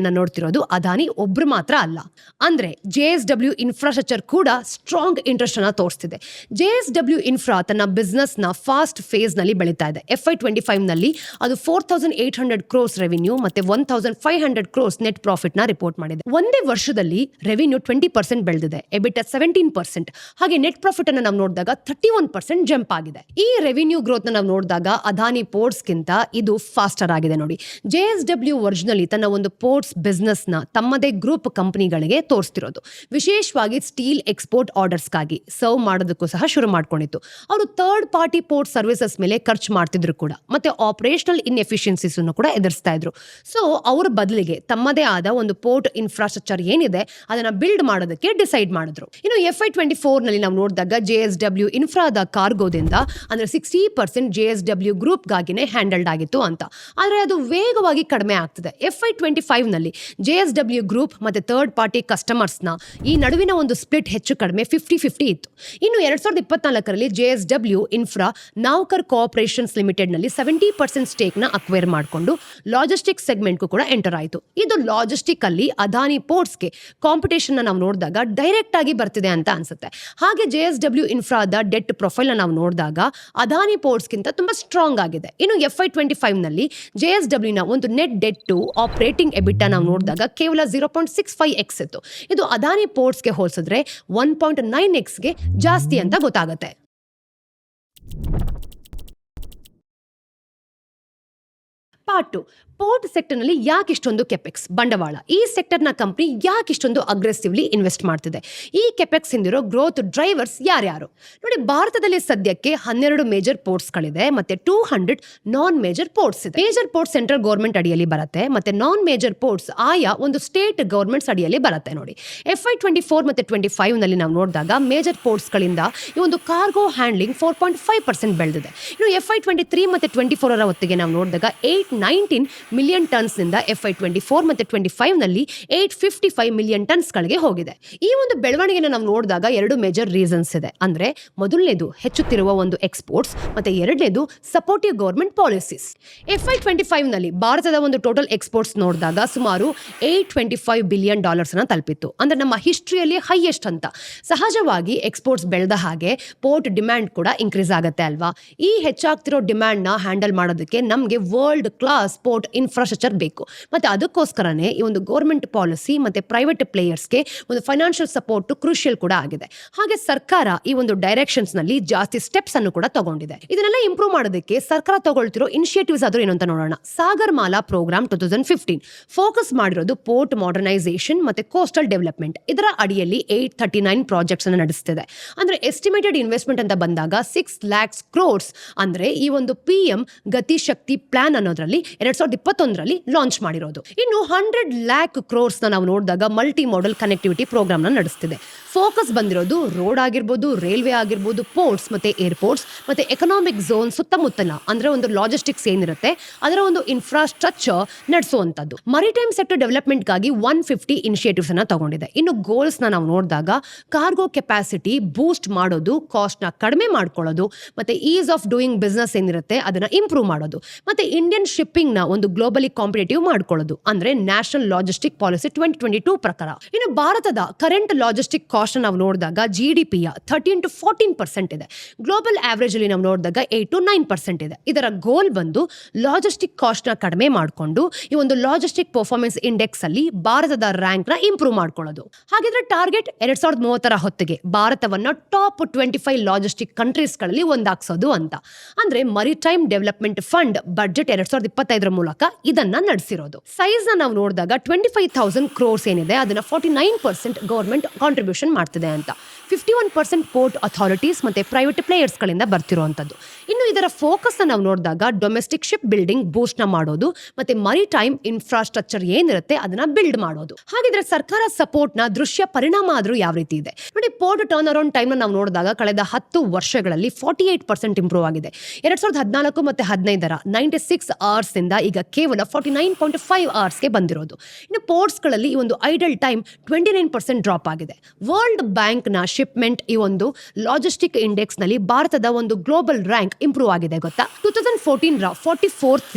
ಆಪರ್ಚುನಿಟಿಯನ್ನ ನೋಡ್ತಿರೋದು ಅದಾನಿ ಒಬ್ರು ಮಾತ್ರ ಅಲ್ಲ. ಅಂದ್ರೆ ಜೆ ಎಸ್ ಡಬ್ಲ್ಯೂ ಇನ್ಫ್ರಾಸ್ಟ್ರಕ್ಚರ್ ಕೂಡ ಸ್ಟ್ರಾಂಗ್ ಇಂಟ್ರೆಸ್ಟ್ ಅನ್ನ ತೋರಿಸ್ತಿದೆ. ಜೆ ಎಸ್ ಡಬ್ಲ್ಯೂ ಇನ್ಫ್ರಾ ತನ್ನ ಬಿಸ್ನೆಸ್ನ ಫಾಸ್ಟ್ ಫೇಸ್ನಲ್ಲಿ ಬೆಳೀತಾ ಇದೆ. ಎಫ್ ಐ ಟ್ವೆಂಟಿ ಫೈವ್ನಲ್ಲಿ ಅದು four thousand eight hundred crores revenue ಮತ್ತೆ one thousand five hundred crores net ಪ್ರಾಫಿಟ್ನ report ಮಾಡಿದೆ. ಒಂದೇ ವರ್ಷದಲ್ಲಿ ರೆವಿನ್ಯೂ ಟ್ವೆಂಟಿ ಪರ್ಸೆಂಟ್ ಬೆಳೆದಿದೆ ಎಬಿಟ್ ಸೆವೆಂಟೀನ್ ಪರ್ಸೆಂಟ್ ಹಾಗೆ ನೆಟ್ ಪ್ರಾಫಿಟ್ ಅನ್ನು ನಾವು ನೋಡಿದಾಗ ಥರ್ಟಿ ಒನ್ ಪರ್ಸೆಂಟ್ ಜಂಪ್ ಆಗಿದೆ. ಈ ರೆವಿನ್ಯೂ ಗ್ರೋತ್ ನಾವು ನೋಡಿದಾಗ ಅದಾನಿ ಪೋರ್ಟ್ಸ್ ಗಿಂತ ಇದು ಫಾಸ್ಟರ್ ಆಗಿದೆ ನೋಡಿ. ಜೆ ಎಸ್ ಡಬ್ಲ್ಯೂ ಒರಿಜಿನಲಿ ತನ್ನ ಒಂದು ಪೋರ್ಟ್ಸ್ ಪೋರ್ಟ್ಸ್ ಬಿಸ್ನೆಸ್ನ ತಮ್ಮದೇ ಗ್ರೂಪ್ ಕಂಪನಿಗಳಿಗೆ ತೋರಿಸ್ತಿರೋದು. ವಿಶೇಷವಾಗಿ ಸ್ಟೀಲ್ ಎಕ್ಸ್ಪೋರ್ಟ್ ಆರ್ಡರ್ಸ್ಗಾಗಿ ಸರ್ವ್ ಮಾಡೋದಕ್ಕೂ ಸಹ ಶುರು ಮಾಡ್ಕೊಂಡಿತ್ತು. ಅವರು ಥರ್ಡ್ ಪಾರ್ಟಿ ಪೋರ್ಟ್ ಸರ್ವಿಸಸ್ ಮೇಲೆ ಖರ್ಚು ಮಾಡ್ತಿದ್ರು ಕೂಡ. ಮತ್ತೆ ಆಪರೇಷನಲ್ ಇನ್ಎಫಿಷಿಯನ್ಸಿಸನ್ನು ಕೂಡ ಎದುರಿಸ್ತಾ ಇದ್ರು. ಸೊ, ಅವ್ರ ಬದಲಿಗೆ ತಮ್ಮದೇ ಆದ ಒಂದು ಪೋರ್ಟ್ ಇನ್ಫ್ರಾಸ್ಟ್ರಕ್ಚರ್ ಏನಿದೆ, ಅದನ್ನ ಬಿಲ್ಡ್ ಮಾಡೋದಕ್ಕೆ ಡಿಸೈಡ್ ಮಾಡಿದ್ರು. ಇನ್ನು ಎಫ್ ಐ ಟ್ವೆಂಟಿ ಫೋರ್ನಲ್ಲಿ ನಾವು ನೋಡಿದಾಗ ಜೆ ಎಸ್ ಡಬ್ಲ್ಯೂ ಇನ್ಫ್ರಾದ ಕಾರ್ಗೋದಿಂದ ಅಂದ್ರೆ sixty percent J S W ಗ್ರೂಪ್ಗಾಗಿನೇ handled ಆಗಿತ್ತು ಅಂತ. ಆದರೆ ಅದು ವೇಗವಾಗಿ ಕಡಿಮೆ ಆಗ್ತದೆ. F Y twenty five J S W group ಮತ್ತೆ ಥರ್ಡ್ ಪಾರ್ಟಿ ಕಸ್ಟಮರ್ಸ್ನ ಈ ನಡುವಿನ ಒಂದು ಸ್ಪ್ಲಿಟ್ ಹೆಚ್ಚು ಕಡಿಮೆ ಫಿಫ್ಟಿ ಫಿಫ್ಟಿ ಇತ್ತು. ಇನ್ನು ಎರಡು ಸಾವಿರದ ಇಪ್ಪತ್ನಾಲ್ಕರಲ್ಲಿ J S W infra Navkar cooperations ಲಿಮಿಟೆಡ್ನಲ್ಲಿ seventy percent ಸ್ಟೇಕ್ನ ಅಕ್ವೈರ್ ಮಾಡಿಕೊಂಡು ಲಾಜಿಸ್ಟಿಕ್ ಸೆಗ್ಮೆಂಟ್ಗೂ ಕೂಡ ಎಂಟರ್ ಆಯಿತು. ಇದು ಲಾಜಿಸ್ಟಿಕ್ ಅಲ್ಲಿ ಅದಾನಿ ಪೋರ್ಟ್ಸ್ಗೆ ಕಾಂಪಿಟೇಷನ್ ನಾವು ನೋಡಿದಾಗ ಡೈರೆಕ್ಟ್ ಆಗಿ ಬರ್ತಿದೆ ಅಂತ ಅನ್ಸುತ್ತೆ. ಹಾಗೆ ಜೆ ಎಸ್ ಡಬ್ಲ್ಯೂ ಇನ್ಫ್ರಾದ ಡೆಟ್ ಪ್ರೊಫೈಲ್ ನಾವು ನೋಡಿದಾಗ ಅದಾನಿ ಪೋರ್ಟ್ಸ್ಗಿಂತ ತುಂಬಾ ಸ್ಟ್ರಾಂಗ್ ಆಗಿದೆ. ಇನ್ನು ಎಫ್ ಐ ಟ್ವೆಂಟಿ ಫೈವ್ನಲ್ಲಿ ಜೆ ಎಸ್ ಡಬ್ಲ್ಯೂನ ಒಂದು net debt to operating EBITDA ನಾವು ನೋಡಿದಾಗ ಕೇವಲ zero point six five X ಇತ್ತು. ಇದು ಅದಾನಿ ಪೋರ್ಟ್ಸ್ಗೆ ಹೋಲಿಸಿದ್ರೆ ಒನ್ ಪಾಯಿಂಟ್ ನೈನ್ ಎಕ್ಸ್ಗೆ ಜಾಸ್ತಿ ಅಂತ ಗೊತ್ತಾಗುತ್ತೆ. ಪಾರ್ಟ್ ಟು ಪೋರ್ಟ್ ಸೆಕ್ಟರ್ನಲ್ಲಿ ಯಾಕೆ ಇಷ್ಟೊಂದು ಕೆಪೆಕ್ಸ್ ಬಂಡವಾಳ. ಈ ಸೆಕ್ಟರ್ನ ಕಂಪ್ನಿ ಯಾಕೆ ಇಷ್ಟೊಂದು ಅಗ್ರೆಸಿವ್ಲಿ ಇನ್ವೆಸ್ಟ್ ಮಾಡ್ತಿದೆ? ಈ ಕೆಪೆಕ್ಸ್ ಹಿಂದಿರೋ ಗ್ರೋತ್ ಡ್ರೈವರ್ಸ್ ಯಾರ್ಯಾರು? ನೋಡಿ, ಭಾರತದಲ್ಲಿ ಸದ್ಯಕ್ಕೆ ಹನ್ನೆರಡು ಮೇಜರ್ ಪೋರ್ಟ್ಸ್ಗಳಿದೆ ಮತ್ತೆ two hundred non major ports ಇದೆ. ಮೇಜರ್ ಪೋರ್ಟ್ ಸೆಂಟ್ರಲ್ ಗೌರ್ಮೆಂಟ್ ಅಡಿಯಲ್ಲಿ ಬರುತ್ತೆ, ಮತ್ತೆ ನಾನ್ ಮೇಜರ್ ಪೋರ್ಟ್ಸ್ ಆಯಾ ಒಂದು ಸ್ಟೇಟ್ ಗೌರ್ಮೆಂಟ್ಸ್ ಅಡಿಯಲ್ಲಿ ಬರುತ್ತೆ ನೋಡಿ. ಎಫ್ ಐ ಟ್ವೆಂಟಿ ಫೋರ್ ಮತ್ತೆ ಟ್ವೆಂಟಿ ಫೈವ್ನಲ್ಲಿ ನಾವು ನೋಡಿದಾಗ ಮೇಜರ್ ಪೋರ್ಟ್ಸ್ಗಳಿಂದ ಈ ಒಂದು cargo handling four point five percent ಬೆಳೆದಿದೆ. ಇನ್ನು ಎಫ್ ಐ ಟ್ವೆಂಟಿ ತ್ರೀ ಮತ್ತೆ ಟ್ವೆಂಟಿ ಫೋರ್ ಹೊತ್ತಿಗೆ ನಾವು ನೋಡಿದಾಗ ಏಟ್ ನೈನ್ಟೀನ್ ಮಿಲಿಯನ್ ಟನ್ಸ್ನಿಂದ ಎಫ್ ಐ ಟ್ವೆಂಟಿ ಫೋರ್ ಮತ್ತು ಟ್ವೆಂಟಿ ಫೈವ್ನಲ್ಲಿ ಏಯ್ಟ್ ಫಿಫ್ಟಿ ಫೈವ್ ಮಿಲಿಯನ್ ಟನ್ಸ್ಗಳಿಗೆ ಹೋಗಿದೆ. ಈ ಒಂದು ಬೆಳವಣಿಗೆನ ನಾವು ನೋಡಿದಾಗ ಎರಡು ಮೇಜರ್ ರೀಸನ್ಸ್ ಇದೆ. ಅಂದರೆ ಮೊದಲನೇದು ಹೆಚ್ಚುತ್ತಿರುವ ಒಂದು ಎಕ್ಸ್ಪೋರ್ಟ್ಸ್ ಮತ್ತೆ ಎರಡನೇದು supportive government policies F Y twenty ಫೈವ್ನಲ್ಲಿ ಭಾರತದ ಒಂದು ಟೋಟಲ್ ಎಕ್ಸ್ಪೋರ್ಟ್ಸ್ ನೋಡಿದಾಗ ಸುಮಾರು ಏಯ್ಟ್ ಟ್ವೆಂಟಿ ಫೈವ್ ಬಿಲಿಯನ್ ಡಾಲರ್ಸ್ನ ತಲುಪಿತ್ತು. ಅಂದರೆ ನಮ್ಮ ಹಿಸ್ಟ್ರಿಯಲ್ಲಿ ಹೈಯೆಸ್ಟ್ ಅಂತ. ಸಹಜವಾಗಿ ಎಕ್ಸ್ಪೋರ್ಟ್ಸ್ ಬೆಳೆದ ಹಾಗೆ ಪೋರ್ಟ್ ಡಿಮ್ಯಾಂಡ್ ಕೂಡ ಇನ್ಕ್ರೀಸ್ ಆಗುತ್ತೆ ಅಲ್ವಾ? ಈ ಹೆಚ್ಚಾಗ್ತಿರೋ ಡಿಮ್ಯಾಂಡ್ನ ಹ್ಯಾಂಡಲ್ ಮಾಡೋದಕ್ಕೆ ನಮಗೆ ವರ್ಲ್ಡ್ ಕ್ಲಾಸ್ ಪೋರ್ಟ್ ಇನ್ಫ್ರಾಸ್ಟ್ರಕ್ಚರ್ ಬೇಕು. ಮತ್ತು ಅದಕ್ಕೋಸ್ಕರನೇ ಈ ಒಂದು ಗೌರ್ಮೆಂಟ್ ಪಾಲಿಸಿ ಮತ್ತು ಪ್ರೈವೇಟ್ ಪ್ಲೇಯರ್ಸ್ಗೆ ಒಂದು ಫೈನಾನ್ಷಿಯಲ್ ಸಪೋರ್ಟ್ ಕ್ರೂಷಿಯಲ್ ಕೂಡ ಆಗಿದೆ. ಹಾಗೆ ಸರ್ಕಾರ ಈ ಒಂದು ಡೈರೆಕ್ಷನ್ಸ್ನಲ್ಲಿ ಜಾಸ್ತಿ ಸ್ಟೆಪ್ಸ್ ಅನ್ನು ಕೂಡ ತಗೊಂಡಿದೆ. ಇದನ್ನೆಲ್ಲ ಇಂಪ್ರೂವ್ ಮಾಡೋದಕ್ಕೆ ಸರ್ಕಾರ ತಗೊಳ್ತಿರೋ ಇನಿಷಿಯೇಟಿವ್ಸ್ ಆದರೂ ಏನು ಅಂತ ನೋಡೋಣ. Sagarmala programme two thousand fifteen focus ಮಾಡಿರೋದು ಪೋರ್ಟ್ ಮಾಡರ್ನೈಸೇಷನ್ ಮತ್ತೆ ಕೋಸ್ಟಲ್ ಡೆವಲಪ್ಮೆಂಟ್ ಇದರ ಅಡಿಯಲ್ಲಿ ಏಟ್ ತರ್ಟಿ ನೈನ್ ಪ್ರಾಜೆಕ್ಟ್ಸ್ ಅನ್ನು ನಡೆಸ್ತಿದೆ. ಅಂದ್ರೆ ಎಸ್ಟಿಮೇಟೆಡ್ ಇನ್ವೆಸ್ಟ್ಮೆಂಟ್ ಅಂತ ಬಂದಾಗ ಸಿಕ್ಸ್ ಲ್ಯಾಕ್ಸ್ ಕ್ರೋರ್ಸ್ ಅಂದ್ರೆ ಈ ಒಂದು ಪಿ ಎಂ ಗತಿ ಶಕ್ತಿ ಪ್ಲಾನ್ ಅನ್ನೋದ್ರಲ್ಲಿ ಎರಡ್ ಸಾವಿರದ ಇಪ್ಪತ್ತೊಂದರಲ್ಲಿ ಲಾಂಚ್ ಮಾಡಿರೋದು. ಇನ್ನು ಹಂಡ್ರೆಡ್ ಲ್ಯಾಕ್ ಕ್ರೋರ್ಸ್ನ ನಾವು ನೋಡಿದಾಗ ಮಲ್ಟಿ ಮಾಡೆಲ್ ಕನೆಕ್ಟಿವಿಟಿ ಪ್ರೋಗ್ರಾಮ್ನ ನಡೆಸ್ತಿದೆ. ಫೋಕಸ್ ಬಂದಿರೋದು ರೋಡ್ ಆಗಿರ್ಬೋದು, ರೈಲ್ವೆ ಆಗಿರ್ಬೋದು, ಪೋರ್ಟ್ಸ್ ಮತ್ತೆ ಏರ್ಪೋರ್ಟ್ಸ್ ಮತ್ತೆ ಎಕನಾಮಿಕ್ ಝೋನ್ ಸುತ್ತಮುತ್ತಲ, ಅಂದ್ರೆ ಒಂದು ಲಾಜಿಸ್ಟಿಕ್ಸ್ ಏನಿರುತ್ತೆ, ಅದರ ಒಂದು ಇನ್ಫ್ರಾಸ್ಟ್ರಕ್ಚರ್ ನಡೆಸುವಂತದ್ದು ಮರಿಟೈಮ್ ಸೆಕ್ಟರ್ ಡೆವಲಪ್ಮೆಂಟ್ಗಾಗಿ ಒನ್ ಫಿಫ್ಟಿ ಇನಿಷಿಯೇಟಿವ್ಸ್ ಅನ್ನ ತಗೊಂಡಿದೆ. ಇನ್ನು ಗೋಲ್ಸ್ನ ನಾವು ನೋಡಿದಾಗ ಕಾರ್ಗೋ ಕೆಪಾಸಿಟಿ ಬೂಸ್ಟ್ ಮಾಡೋದು ಕಾಸ್ಟ್ನ ಕಡಿಮೆ ಮಾಡ್ಕೊಳ್ಳೋದು, ಮತ್ತೆ ಈಸ್ ಆಫ್ ಡೂಯಿಂಗ್ ಬಿಸ್ನೆಸ್ ಏನಿರುತ್ತೆ, ಅದನ್ನ ಇಂಪ್ರೂವ್ ಮಾಡೋದು, ಮತ್ತೆ ಇಂಡಿಯನ್ ಶಿಪ್ಪಿಂಗ್ನ ಒಂದು ಗ್ಲೋಬಲಿ ಕಾಂಪಿಟೇಟಿವ್ ಮಾಡ್ಕೊಳ್ಳೋದು, ಅಂದ್ರೆ national logistic policy twenty twenty two ಪ್ರಕಾರ. ಇನ್ನು ಭಾರತದ ಕರೆಂಟ್ ಲಾಜಿಸ್ಟಿಕ್ ಕಾಸ್ಟ್ ನಾವು ನೋಡಿದಾಗ ಜಿ ಡಿ ಪಿಯ ಥರ್ಟೀನ್ ಟು ಫೋರ್ಟೀನ್ ಪರ್ಸೆಂಟ್ ಇದೆ. ಗ್ಲೋಬಲ್ ಆವ್ರೇಜ್ ಅಲ್ಲಿ ನಾವು ನೋಡಿದಾಗ ಏಟ್ ಟು ನೈನ್ ಪರ್ಸೆಂಟ್ ಇದೆ. ಇದರ ಗೋಲ್ ಬಂದು ಲಾಜಿಸ್ಟಿಕ್ ಕಾಸ್ಟ್ನ ಕಡಿಮೆ ಮಾಡಿಕೊಂಡು ಈ ಒಂದು ಲಾಜಿಸ್ಟಿಕ್ ಪರ್ಫಾರ್ಮೆನ್ಸ್ ಇಂಡೆಕ್ಸ್ ಅಲ್ಲಿ ಭಾರತದ ರ್ಯಾಂಕ್ನ ಇಂಪ್ರೂವ್ ಮಾಡ್ಕೊಳ್ಳೋದು. ಹಾಗಿದ್ರೆ ಟಾರ್ಗೆಟ್ ಎರಡ್ ಸಾವಿರದ ಮೂವತ್ತರ ಹೊತ್ತಿಗೆ ಭಾರತವನ್ನ ಟಾಪ್ ಟ್ವೆಂಟಿ ಫೈವ್ ಲಾಜಿಸ್ಟಿಕ್ ಕಂಟ್ರೀಸ್ಗಳಲ್ಲಿ ಒಂದಾಗ್ಸೋದು ಅಂತ. ಅಂದ್ರೆ ಮರಿಟೈಮ್ ಡೆವಲಪ್ಮೆಂಟ್ ಫಂಡ್ ಬಜೆಟ್ ಎರಡ್ ಸಾವಿರದ ಇಪ್ಪತ್ತೈದರ ಮೂಲಕ ಇದನ್ನ ನಡೆಸಿರೋದು. ಸೈಜ್ನ ನಾವು ನೋಡಿದಾಗ ಟ್ವೆಂಟಿ ಫೈವ್ ಥೌಸಂಡ್ ಕ್ರೋರ್ಸ್ ಏನಿದೆ, ಅದನ್ನ forty nine percent government contribution ಮಾಡ್ತಿದೆ ಅಂತ. Fifty one percent port authorities ಮತ್ತು ಪ್ರೈವೇಟ್ ಪ್ಲೇಯರ್ಸ್ಗಳಿಂದ ಗಳಿಂದ ಬರ್ತಿರುವಂತದ್ದು ಇನ್ನು ಇದರ ಫೋಕಸ್ ನಾವು ನೋಡಿದಾಗ ಡೊಮೆಸ್ಟಿಕ್ ಶಿಪ್ ಬಿಲ್ಡಿಂಗ್ ಬೂಸ್ಟ್ನ ಮಾಡೋದು, ಮತ್ತೆ ಮರಿಟೈಮ್ ಇನ್ಫ್ರಾಸ್ಟ್ರಕ್ಚರ್ ಏನಿರುತ್ತೆ ಅದನ್ನ ಬಿಲ್ಡ್ ಮಾಡೋದು. ಹಾಗಿದ್ರೆ ಸರ್ಕಾರ ಸಪೋರ್ಟ್ನ ದೃಶ್ಯ ಪರಿಣಾಮ ಆದ್ರೂ ಯಾವ ರೀತಿ ಇದೆ? ನೋಡಿ ಪೋರ್ಟ್ ಟರ್ನ್ ಅರೌಂಡ್ ಟೈಮ್ ನಾವು ನೋಡಿದಾಗ ಕಳೆದ ಹತ್ತು ವರ್ಷಗಳಲ್ಲಿ ಫಾರ್ಟಿ ಏಟ್ ಪರ್ಸೆಂಟ್ ಇಂಪ್ರೂವ್ ಆಗಿದೆ. ಎರಡ್ ಸಾವಿರದ ಹದಿನಾಲ್ಕು ಮತ್ತೆ ಹದಿನೈದರ ನೈಂಟಿ ಸಿಕ್ಸ್ ಅವರ್ಸ್ ಇಂದ ಈಗ ಕೇವಲ ಫಾರ್ಟಿ ನೈನ್ ಪಾಯಿಂಟ್ ಫೈವ್ ಅವರ್ಸ್ಗೆ ಬಂದಿರೋದು. ಇನ್ನು ಪೋರ್ಟ್ಸ್ಗಳಲ್ಲಿ ಈ ಒಂದು idle time twenty nine percent drop ಆಗಿದೆ ವರ್ಲ್ಡ್ ಬ್ಯಾಂಕ್ನ ಶಿಪ್ಮೆಂಟ್ ಈ ಒಂದು ಲಾಜಿಸ್ಟಿಕ್ ಇಂಡೆಕ್ಸ್ನಲ್ಲಿ ಭಾರತದ ಒಂದು ಗ್ಲೋಬಲ್ ರ್ಯಾಂಕ್ ಇಂಪ್ರೂವ್ ಆಗಿದೆ ಗೊತ್ತಾ? ಟೂ ತೌಸಂಡ್ ಫೋರ್ಟೀನ್ ರ ಫಾರ್ಟಿ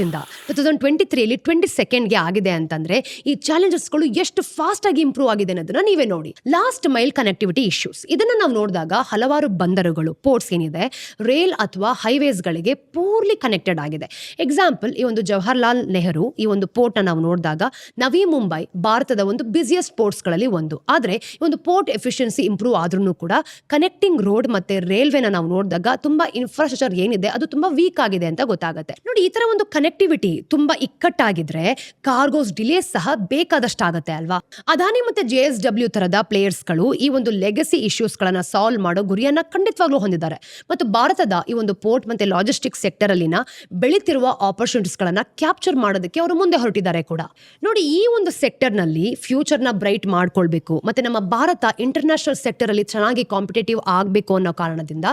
ಇಂದ ಟೂ ತೌಸಂಡ್ ಟ್ವೆಂಟಿ ತ್ರೀಲಿ ಟ್ವೆಂಟಿ ಸೆಕೆಂಡ್ಗೆ ಆಗಿದೆ ಅಂತಂದ್ರೆ ಈ ಚಾಲೆಂಜಸ್ಗಳು ಎಷ್ಟು ಫಾಸ್ಟ್ ಆಗಿ ಇಂಪ್ರೂವ್ ಆಗಿದೆ ಅನ್ನೋದನ್ನ ನೀವೇ ನೋಡಿ. ಲಾಸ್ಟ್ ಮೈಲ್ ಕನೆಕ್ಟಿವಿಟಿ ಇಶ್ಯೂಸ್ ಇದನ್ನ ನಾವು ನೋಡಿದಾಗ ಹಲವಾರು ಬಂದರುಗಳು ಪೋರ್ಟ್ಸ್ ಏನಿದೆ ರೈಲ್ ಅಥವಾ ಹೈವೇಸ್ಗಳಿಗೆ ಪೂರ್ಲಿ ಕನೆಕ್ಟೆಡ್ ಆಗಿದೆ. ಎಕ್ಸಾಂಪಲ್ ಈ ಒಂದು ಜವಾಹರ್ಲಾಲ್ ನೆಹರು ಈ ಒಂದು ಪೋರ್ಟ್ ನಾವು ನೋಡಿದಾಗ ನವಿ ಮುಂಬೈ ಭಾರತದ ಒಂದು ಬಿಸಿಯೆಸ್ಟ್ ಪೋರ್ಟ್ಸ್ಗಳಲ್ಲಿ ಒಂದು. ಆದರೆ ಈ ಒಂದು ಪೋರ್ಟ್ ಎಫಿಷಿಯನ್ಸಿ ಎಫಿಷಿಯನ್ಸಿ ಇಂಪ್ರೂವ್ ಆದ್ರೂ ಕೂಡ ಕನೆಕ್ಟಿಂಗ್ ರೋಡ್ ಮತ್ತೆ ರೈಲ್ವೆನ ನಾವು ನೋಡಿದಾಗ ತುಂಬಾ ಇನ್ಫ್ರಾಸ್ಟ್ರಕ್ಚರ್ ಏನಿದೆ, ಅದು ತುಂಬಾ ವೀಕ್ ಆಗಿದೆ ಅಂತ ಗೊತ್ತಾಗುತ್ತೆ. ನೋಡಿ, ಈ ತರ ಒಂದು ಕನೆಕ್ಟಿವಿಟಿ ತುಂಬಾ ಇಕ್ಕಟ್ಟಾಗಿದ್ರೆ ಕಾರ್ಗೋಸ್ ಡಿಲೇ ಸಹ ಬೇಕಾದಷ್ಟು ಆಗುತ್ತೆ ಅಲ್ವಾ? ಅದಾನಿ ಮತ್ತೆ ಜೆ ಎಸ್ ಡಬ್ಲ್ಯೂ ತರದ ಪ್ಲೇಯರ್ಸ್ಗಳು ಈ ಒಂದು ಲೆಗಸಿ ಇಶ್ಯೂಸ್ ಗಳನ್ನ ಸಾಲ್ವ್ ಮಾಡೋ ಗುರಿಯನ್ನ ಖಂಡಿತವಾಗ್ಲೂ ಹೊಂದಿದ್ದಾರೆ. ಮತ್ತು ಭಾರತದ ಈ ಒಂದು ಪೋರ್ಟ್ ಮತ್ತೆ ಲಾಜಿಸ್ಟಿಕ್ ಸೆಕ್ಟರ್ ಅಲ್ಲಿನ ಬೆಳೀತಿರುವ ಆಪರ್ಚುನಿಟೀಸ್ ಗಳನ್ನ ಕ್ಯಾಪ್ಚರ್ ಮಾಡೋದಕ್ಕೆ ಅವರು ಮುಂದೆ ಹೊರಟಿದ್ದಾರೆ ಕೂಡ. ನೋಡಿ, ಈ ಒಂದು ಸೆಕ್ಟರ್ನಲ್ಲಿ ಫ್ಯೂಚರ್ನ ಬ್ರೈಟ್ ಮಾಡ್ಕೊಳ್ಬೇಕು. ಮತ್ತೆ ನಮ್ಮ ಭಾರತ ಇಂಟರ್ನ್ಯಾಷನಲ್ ಸೆಕ್ಟರ್ ಅಲ್ಲಿ ಚೆನ್ನಾಗಿ ಕಾಂಪಿಟೇಟಿವ್ ಆಗಬೇಕು ಅನ್ನೋ ಕಾರಣದಿಂದ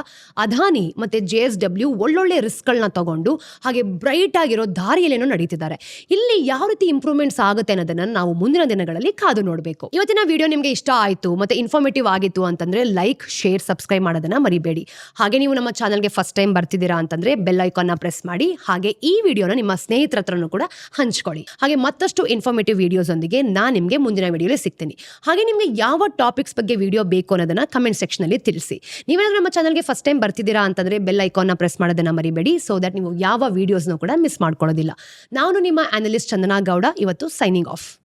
ಅದಾನಿ ಮತ್ತೆ ಜೆ ಎಸ್ ಡಬ್ಲ್ಯೂ ಒಳ್ಳೊಳ್ಳೆ ರಿಸ್ಕ್ಗಳನ್ನ ತಗೊಂಡು ಹಾಗೆ ಬ್ರೈಟ್ ಆಗಿರೋ ದಾರಿಯಲ್ಲೇನೋ ನಡೀತಿದ್ದಾರೆ. ಇಲ್ಲಿ ಯಾವ ರೀತಿ ಇಂಪ್ರೂವ್ಮೆಂಟ್ಸ್ ಆಗುತ್ತೆ ಅನ್ನೋದನ್ನ ನಾವು ಮುಂದಿನ ದಿನಗಳಲ್ಲಿ ಕಾದು ನೋಡಬೇಕು. ಇವತ್ತಿನ ವಿಡಿಯೋ ನಿಮಗೆ ಇಷ್ಟ ಆಯಿತು ಮತ್ತೆ ಇನ್ಫಾರ್ಮೇಟಿವ್ ಆಗಿತ್ತು ಅಂತಂದ್ರೆ ಲೈಕ್ ಶೇರ್ ಸಬ್ಸ್ಕ್ರೈಬ್ ಮಾಡೋದನ್ನ ಮರಿಬೇಡಿ. ಹಾಗೆ ನೀವು ನಮ್ಮ ಚಾನಲ್ಗೆ ಫಸ್ಟ್ ಟೈಮ್ ಬರ್ತಿದ್ದೀರಾ ಅಂತಂದ್ರೆ ಬೆಲ್ ಐಕಾನ್ನ ಪ್ರೆಸ್ ಮಾಡಿ, ಹಾಗೆ ಈ ವಿಡಿಯೋನ ನಿಮ್ಮ ಸ್ನೇಹಿತರ ಹತ್ರನೂ ಕೂಡ ಹಂಚ್ಕೊಳ್ಳಿ. ಹಾಗೆ ಮತ್ತಷ್ಟು ಇನ್ಫಾರ್ಮೇಟಿವ್ ವಿಡಿಯೋಸ್ ಒಂದಿಗೆ ನಾನು ನಿಮಗೆ ಮುಂದಿನ ವಿಡಿಯೋಲಿ ಸಿಗ್ತೀನಿ. ಹಾಗೆ ನಿಮಗೆ ಯಾವ ಟಾಪಿಕ್ಸ್ ಬಗ್ಗೆ ವಿಡಿಯೋ ಬೇಕು ಅನ್ನೋದನ್ನ ಕಮೆಂಟ್ ಸೆಕ್ಷನ್ ಅಲ್ಲಿ ತಿಳಿಸಿ. ನೀವೇನಾದ್ರೂ ನಮ್ಮ ಚಾನಲ್ಗೆ ಫಸ್ಟ್ ಟೈಮ್ ಬರ್ತಿದ್ದೀರಾ ಅಂತಂದ್ರೆ ಬೆಲ್ ಐಕಾನ್ನ ಪ್ರೆಸ್ ಮಾಡೋದನ್ನ ಮರಿಬೇಡಿ ಸೊ ದಟ್ ನೀವು ಯಾವ ವಿಡಿಯೋಸ್ನೂ ಕೂಡ ಮಿಸ್ ಮಾಡ್ಕೊಳ್ಳೋದಿಲ್ಲ. ನಾನು ನಿಮ್ಮ ಅನಲಿಸ್ಟ್ ಚಂದನಾ ಗೌಡ, ಇವತ್ತು ಸೈನಿಂಗ್ ಆಫ್